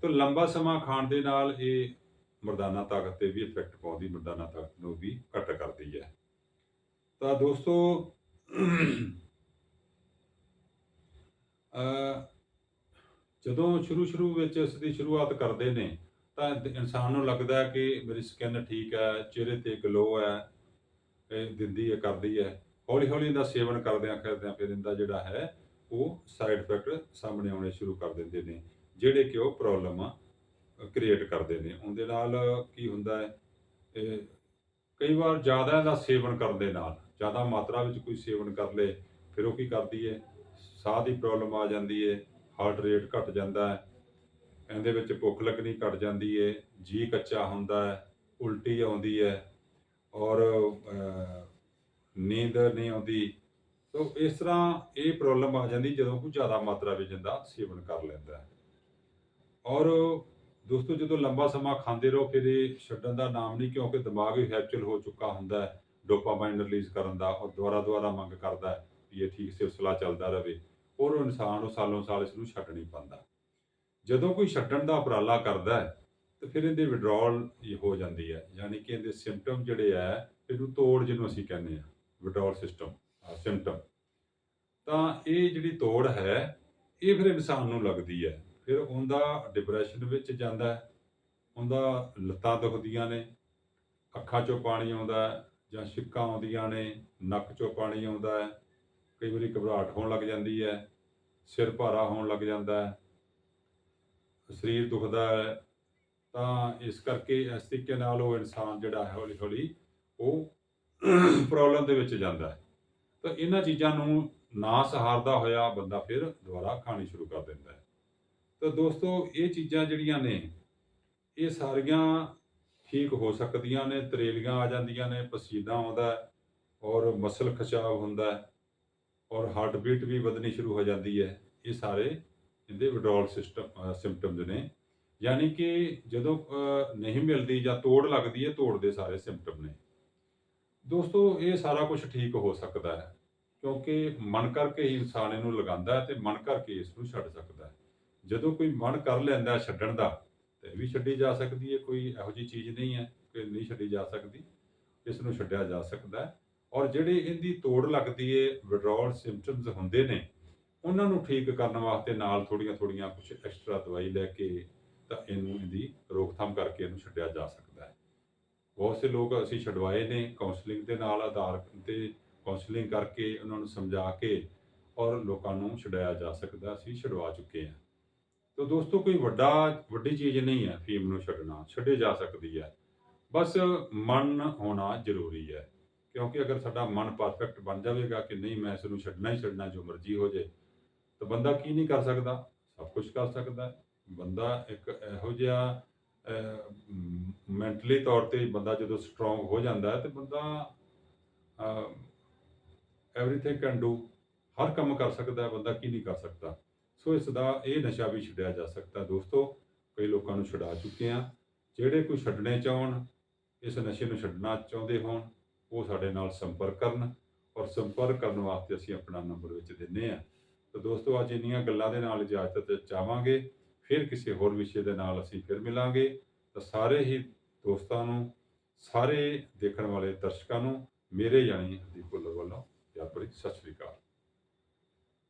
ਤਾਂ ਲੰਬਾ ਸਮਾਂ ਖਾਣ ਦੇ ਨਾਲ ਇਹ ਮਰਦਾਨਾ ਤਾਕਤ ਤੇ ਵੀ ਇਫੈਕਟ ਪਾਉਂਦੀ, ਮਰਦਾਨਾ ਤਾਕਤ ਨੂੰ ਵੀ ਘੱਟ ਕਰਦੀ ਹੈ। ਤਾਂ ਦੋਸਤੋ ਅ ਜਦੋਂ ਸ਼ੁਰੂ ਸ਼ੁਰੂ ਵਿੱਚ ਇਸ ਦੀ ਸ਼ੁਰੂਆਤ ਕਰਦੇ ਨੇ, ਤਾਂ ਇਨਸਾਨ ਨੂੰ ਲੱਗਦਾ ਕਿ ਮੇਰੀ ਸਕਿਨ ਠੀਕ ਹੈ, ਚਿਹਰੇ ਤੇ ਗਲੋ ਹੈ, ਇਹ ਦਿੰਦੀ ਹੈ, ਕਰਦੀ ਹੈ। ਹੌਲੀ ਹੌਲੀ ਇਹਦਾ ਸੇਵਨ ਕਰਦਿਆਂ ਕਰਦਿਆਂ ਫਿਰ ਇਹਦਾ ਜਿਹੜਾ ਹੈ, ਉਹ ਸਾਈਡ ਇਫੈਕਟ ਸਾਹਮਣੇ ਆਉਣੇ ਸ਼ੁਰੂ ਕਰ ਦਿੰਦੇ ਨੇ, ਜਿਹੜੇ ਕਿ ਉਹ ਪ੍ਰੋਬਲਮ ਕ੍ਰੀਏਟ ਕਰਦੇ ਨੇ। ਉਹਦੇ ਨਾਲ ਕੀ ਹੁੰਦਾ ਹੈ, ਇਹ ਕਈ ਵਾਰ ਜ਼ਿਆਦਾ ਦਾ ਸੇਵਨ ਕਰਨ ਦੇ ਨਾਲ, ਜ਼ਿਆਦਾ ਮਾਤਰਾ ਵਿੱਚ ਕੋਈ ਸੇਵਨ ਕਰ ਲੇ, ਫਿਰ ਉਹ ਕੀ ਕਰਦੀ ਹੈ, ਸਾਹ ਦੀ ਪ੍ਰੋਬਲਮ ਆ ਜਾਂਦੀ ਹੈ ਹਾਰਟ ਰੇਟ ਘਟ ਜਾਂਦਾ ਹੈ, ਇਹਦੇ ਵਿੱਚ ਭੁੱਖ ਲੱਗਣੀ ਘਟ ਜਾਂਦੀ ਹੈ ਜੀ ਕੱਚਾ ਹੁੰਦਾ ਹੈ, ਉਲਟੀ ਆਉਂਦੀ ਹੈ ਔਰ ਨੀਂਦ ਨਹੀਂ ਆਉਂਦੀ। ਸੋ ਇਸ ਤਰ੍ਹਾਂ ਇਹ ਪ੍ਰੋਬਲਮ ਆ ਜਾਂਦੀ ਜਦੋਂ ਕੋਈ ਜ਼ਿਆਦਾ ਮਾਤਰਾ ਵਿੱਚ ਇਹਦਾ ਸੇਵਨ ਕਰ ਲੈਂਦਾ ਹੈ। ਔਰ ਦੋਸਤੋ, ਜਦੋਂ ਲੰਬਾ ਸਮਾਂ ਖਾਂਦੇ ਰਹੋ, ਫਿਰ ਇਹ ਛੱਡਣ ਦਾ ਨਾਮ ਨਹੀਂ, ਕਿਉਂਕਿ ਦਿਮਾਗ ਵੀ ਹੈਪਚੁਅਲ ਹੋ ਚੁੱਕਾ ਹੁੰਦਾ ਹੈ। ਡੋਪਾਮਾਈਨ ਰਿਲੀਜ਼ ਕਰਨ ਦਾ ਔਰ ਦੁਬਾਰਾ ਦੁਬਾਰਾ ਮੰਗ ਕਰਦਾ ਹੈ ਵੀ ਇਹ ਠੀਕ ਸਿਲਸਿਲਾ ਚੱਲਦਾ ਰਹੇ। ਔਰ ਉਹ ਇਨਸਾਨ ਉਹ ਸਾਲੋਂ ਸਾਲ ਇਸ ਨੂੰ ਛੱਡ ਨਹੀਂ ਪਾਉਂਦਾ। ਜਦੋਂ ਕੋਈ ਛੱਡਣ ਦਾ ਉਪਰਾਲਾ ਕਰਦਾ ਹੈ, ਤੇ ਫਿਰ ਇਹਦੇ ਵਿਡਰਾਲ ਹੋ ਜਾਂਦੀ ਹੈ। ਯਾਨੀ ਕਿ ਇਹਦੇ ਸਿੰਪਟਮ ਜਿਹੜੇ ਆ ਇਹਨੂੰ ਤੋੜ ਜਿਹਨੂੰ ਅਸੀਂ ਕਹਿੰਦੇ ਆ ਵਿਡਰਾਲ ਸਿਸਟਮ ਸਿੰਪਟਮ ਤਾਂ ਇਹ ਜਿਹੜੀ ਤੋੜ ਹੈ, ਇਹ ਫਿਰ ਇਨਸਾਨ ਨੂੰ ਲੱਗਦੀ ਹੈ। ਫਿਰ ਉਹਦਾ ਡਿਪਰੈਸ਼ਨ ਵਿੱਚ ਜਾਂਦਾ ਹੈ, ਉਹਦਾ ਲੱਤਾਂ ਦੁਖਦੀਆਂ ਨੇ, ਅੱਖਾਂ 'ਚੋਂ ਪਾਣੀ ਆਉਂਦਾ ਜਾਂ ਛਿੱਕਾਂ ਆਉਂਦੀਆਂ ਨੇ, ਨੱਕ 'ਚੋਂ ਪਾਣੀ ਆਉਂਦਾ ਹੈ, ਕਈ ਵਾਰੀ ਘਬਰਾਹਟ ਹੋਣ ਲੱਗ ਜਾਂਦੀ ਹੈ, ਸਿਰ ਭਾਰਾ ਹੋਣ ਲੱਗ ਜਾਂਦਾ ਹੈ, ਸਰੀਰ ਦੁਖਦਾ ਹੈ। ਤਾਂ ਇਸ ਕਰਕੇ ਇਸ ਤਰੀਕੇ ਨਾਲ ਉਹ ਇਨਸਾਨ ਜਿਹੜਾ ਹੌਲੀ ਹੌਲੀ ਉਹ ਪ੍ਰੋਬਲਮ ਦੇ ਵਿੱਚ ਜਾਂਦਾ ਹੈ। ਤਾਂ ਇਹਨਾਂ ਚੀਜ਼ਾਂ ਨੂੰ ਨਾ ਸਹਾਰਦਾ ਹੋਇਆ ਬੰਦਾ ਫਿਰ ਦੁਬਾਰਾ ਖਾਣੀ ਸ਼ੁਰੂ ਕਰ ਦਿੰਦਾ ਹੈ। ਤਾਂ ਦੋਸਤੋ, ਇਹ ਚੀਜ਼ਾਂ ਜਿਹੜੀਆਂ ਨੇ, ਇਹ ਸਾਰੀਆਂ ਠੀਕ ਹੋ ਸਕਦੀਆਂ ਨੇ, ਤਰੇਲੀਆਂ ਆ ਜਾਂਦੀਆਂ ਨੇ, ਪਸੀਨਾ ਆਉਂਦਾ ਔਰ ਮਸਲ ਖਿਚਾਵ ਹੁੰਦਾ ਔਰ ਹਾਰਟ ਬੀਟ ਵੀ ਵਧਣੀ ਸ਼ੁਰੂ ਹੋ ਜਾਂਦੀ ਹੈ। ਇਹ ਸਾਰੇ ਇਹਦੇ ਵਿਡਰੋਲ ਸਿਸਟਮ ਸਿੰਪਟਮਸ ਨੇ। ਯਾਨੀ ਕਿ ਜਦੋਂ ਨਹੀਂ ਮਿਲਦੀ ਜਾਂ ਤੋੜ ਲੱਗਦੀ ਹੈ, ਤੋੜ ਦੇ ਸਾਰੇ ਸਿੰਪਟਮ ਨੇ। ਦੋਸਤੋ, ਇਹ ਸਾਰਾ ਕੁਝ ਠੀਕ ਹੋ ਸਕਦਾ ਹੈ, ਕਿਉਂਕਿ ਮਨ ਕਰਕੇ ਹੀ ਇਨਸਾਨ ਇਹਨੂੰ ਲਗਾਉਂਦਾ ਹੈ ਤੇ ਮਨ ਕਰਕੇ ਇਸ ਨੂੰ ਛੱਡ ਸਕਦਾ ਹੈ। ਜਦੋਂ ਕੋਈ ਮਨ ਕਰ ਲੈਂਦਾ ਛੱਡਣ ਦਾ, ਤੇ ਇਹ ਵੀ ਛੱਡੀ ਜਾ ਸਕਦੀ ਹੈ, ਕੋਈ ਇਹੋ ਜਿਹੀ ਚੀਜ਼ ਨਹੀਂ ਹੈ ਕਿ ਨਹੀਂ ਛੱਡੀ ਜਾ ਸਕਦੀ ਇਸ ਨੂੰ ਛੱਡਿਆ ਜਾ ਸਕਦਾ ਹੈ। ਔਰ ਜਿਹੜੇ ਇਹਦੀ ਤੋੜ ਲੱਗਦੀ ਹੈ ਵਿਡਰਾਲ ਸਿੰਪਟਮਸ ਹੁੰਦੇ ਨੇ, ਉਹਨਾਂ ਨੂੰ ਠੀਕ ਕਰਨ ਵਾਸਤੇ ਨਾਲ ਥੋੜੀਆਂ ਥੋੜੀਆਂ ਕੁਝ ਐਕਸਟਰਾ ਦਵਾਈ ਲੈ ਕੇ ਤਾਂ ਇਹਨੂੰ ਇਹਦੀ ਰੋਕਥਾਮ ਕਰਕੇ ਇਹਨੂੰ ਛੱਡਿਆ ਜਾ ਸਕਦਾ ਹੈ। ਬਹੁਤ ਸੇ ਲੋਕ ਅਸੀਂ ਛਡਵਾਏ ਨੇ ਕਾਉਂਸਲਿੰਗ ਦੇ ਨਾਲ, ਆਧਾਰ ਤੇ ਕਾਉਂਸਲਿੰਗ ਕਰਕੇ ਉਹਨਾਂ ਨੂੰ ਸਮਝਾ ਕੇ ਔਰ ਲੋਕਾਂ ਨੂੰ ਛਡਾਇਆ ਜਾ ਸਕਦਾ, ਅਸੀਂ ਛਡਵਾ ਚੁੱਕੇ ਹਾਂ। ਤਾਂ ਦੋਸਤੋ, ਕੋਈ ਵੱਡਾ, ਵੱਡੀ ਚੀਜ਼ ਨਹੀਂ ਹੈ ਫੀਮ ਨੂੰ ਛੱਡਣਾ, ਛੱਡੇ ਜਾ ਸਕਦੀ ਹੈ। ਬਸ ਮਨ ਹੋਣਾ ਜ਼ਰੂਰੀ ਹੈ, ਕਿਉਂਕਿ ਅਗਰ ਸਾਡਾ ਮਨ ਪਰਫੈਕਟ ਬਣ ਜਾਵੇਗਾ ਕਿ ਨਹੀਂ, ਮੈਂ ਇਸ ਨੂੰ ਛੱਡਣਾ ਹੀ ਛੱਡਣਾ, ਜੋ ਮਰਜ਼ੀ ਹੋ ਜੇ, ਤਾਂ ਬੰਦਾ ਕੀ ਨਹੀਂ ਕਰ ਸਕਦਾ? ਸਭ ਕੁਝ ਕਰ ਸਕਦਾ ਬੰਦਾ ਇੱਕ ਇਹੋ ਜਿਹਾ ਮੈਂਟਲੀ ਤੌਰ ਤੇ ਬੰਦਾ ਜਦੋਂ ਸਟਰੋਂਗ ਹੋ ਜਾਂਦਾ ਹੈ ਤੇ ਬੰਦਾ ਐਵਰੀਥਿੰਗ ਕੈਨ ਡੂ ਹਰ ਕੰਮ ਕਰ ਸਕਦਾ ਹੈ, ਬੰਦਾ ਕੀ ਨਹੀਂ ਕਰ ਸਕਦਾ। ਸੋ ਇਸ ਦਾ ਇਹ ਨਸ਼ਾ ਵੀ ਛੱਡਿਆ ਜਾ ਸਕਦਾ। ਦੋਸਤੋ, ਕਈ ਲੋਕਾਂ ਨੂੰ ਛਡਾ ਚੁੱਕੇ ਆ ਜਿਹੜੇ ਕੋਈ ਛੱਡਣੇ ਚਾਹਣ, ਇਸ ਨਸ਼ੇ ਨੂੰ ਛੱਡਣਾ ਚਾਹੁੰਦੇ ਹੋਣ, ਉਹ ਸਾਡੇ ਨਾਲ ਸੰਪਰਕ ਕਰਨ ਔਰ ਸੰਪਰਕ ਕਰਨ ਵਾਸਤੇ ਅਸੀਂ ਆਪਣਾ ਨੰਬਰ ਵਿੱਚ ਦਿੰਨੇ ਆ ਤਾਂ ਦੋਸਤੋ, ਅੱਜ ਇੰਨੀਆਂ ਗੱਲਾਂ ਦੇ ਨਾਲ ਇਜਾਜ਼ਤ ਚਾਹਾਂਗੇ। ਫਿਰ ਕਿਸੇ ਹੋਰ ਵਿਸ਼ੇ ਦੇ ਨਾਲ ਅਸੀਂ ਫਿਰ ਮਿਲਾਂਗੇ ਤਾਂ ਸਾਰੇ ਹੀ ਦੋਸਤਾਂ ਨੂੰ, ਸਾਰੇ ਦੇਖਣ ਵਾਲੇ ਦਰਸ਼ਕਾਂ ਨੂੰ, ਮੇਰੇ ਯਾਨੀ ਹਰਦੀਪ ਵੱਲੋਂ ਪਿਆਰ ਭਰੀ ਸਤਿ ਸ਼੍ਰੀ ਅਕਾਲ।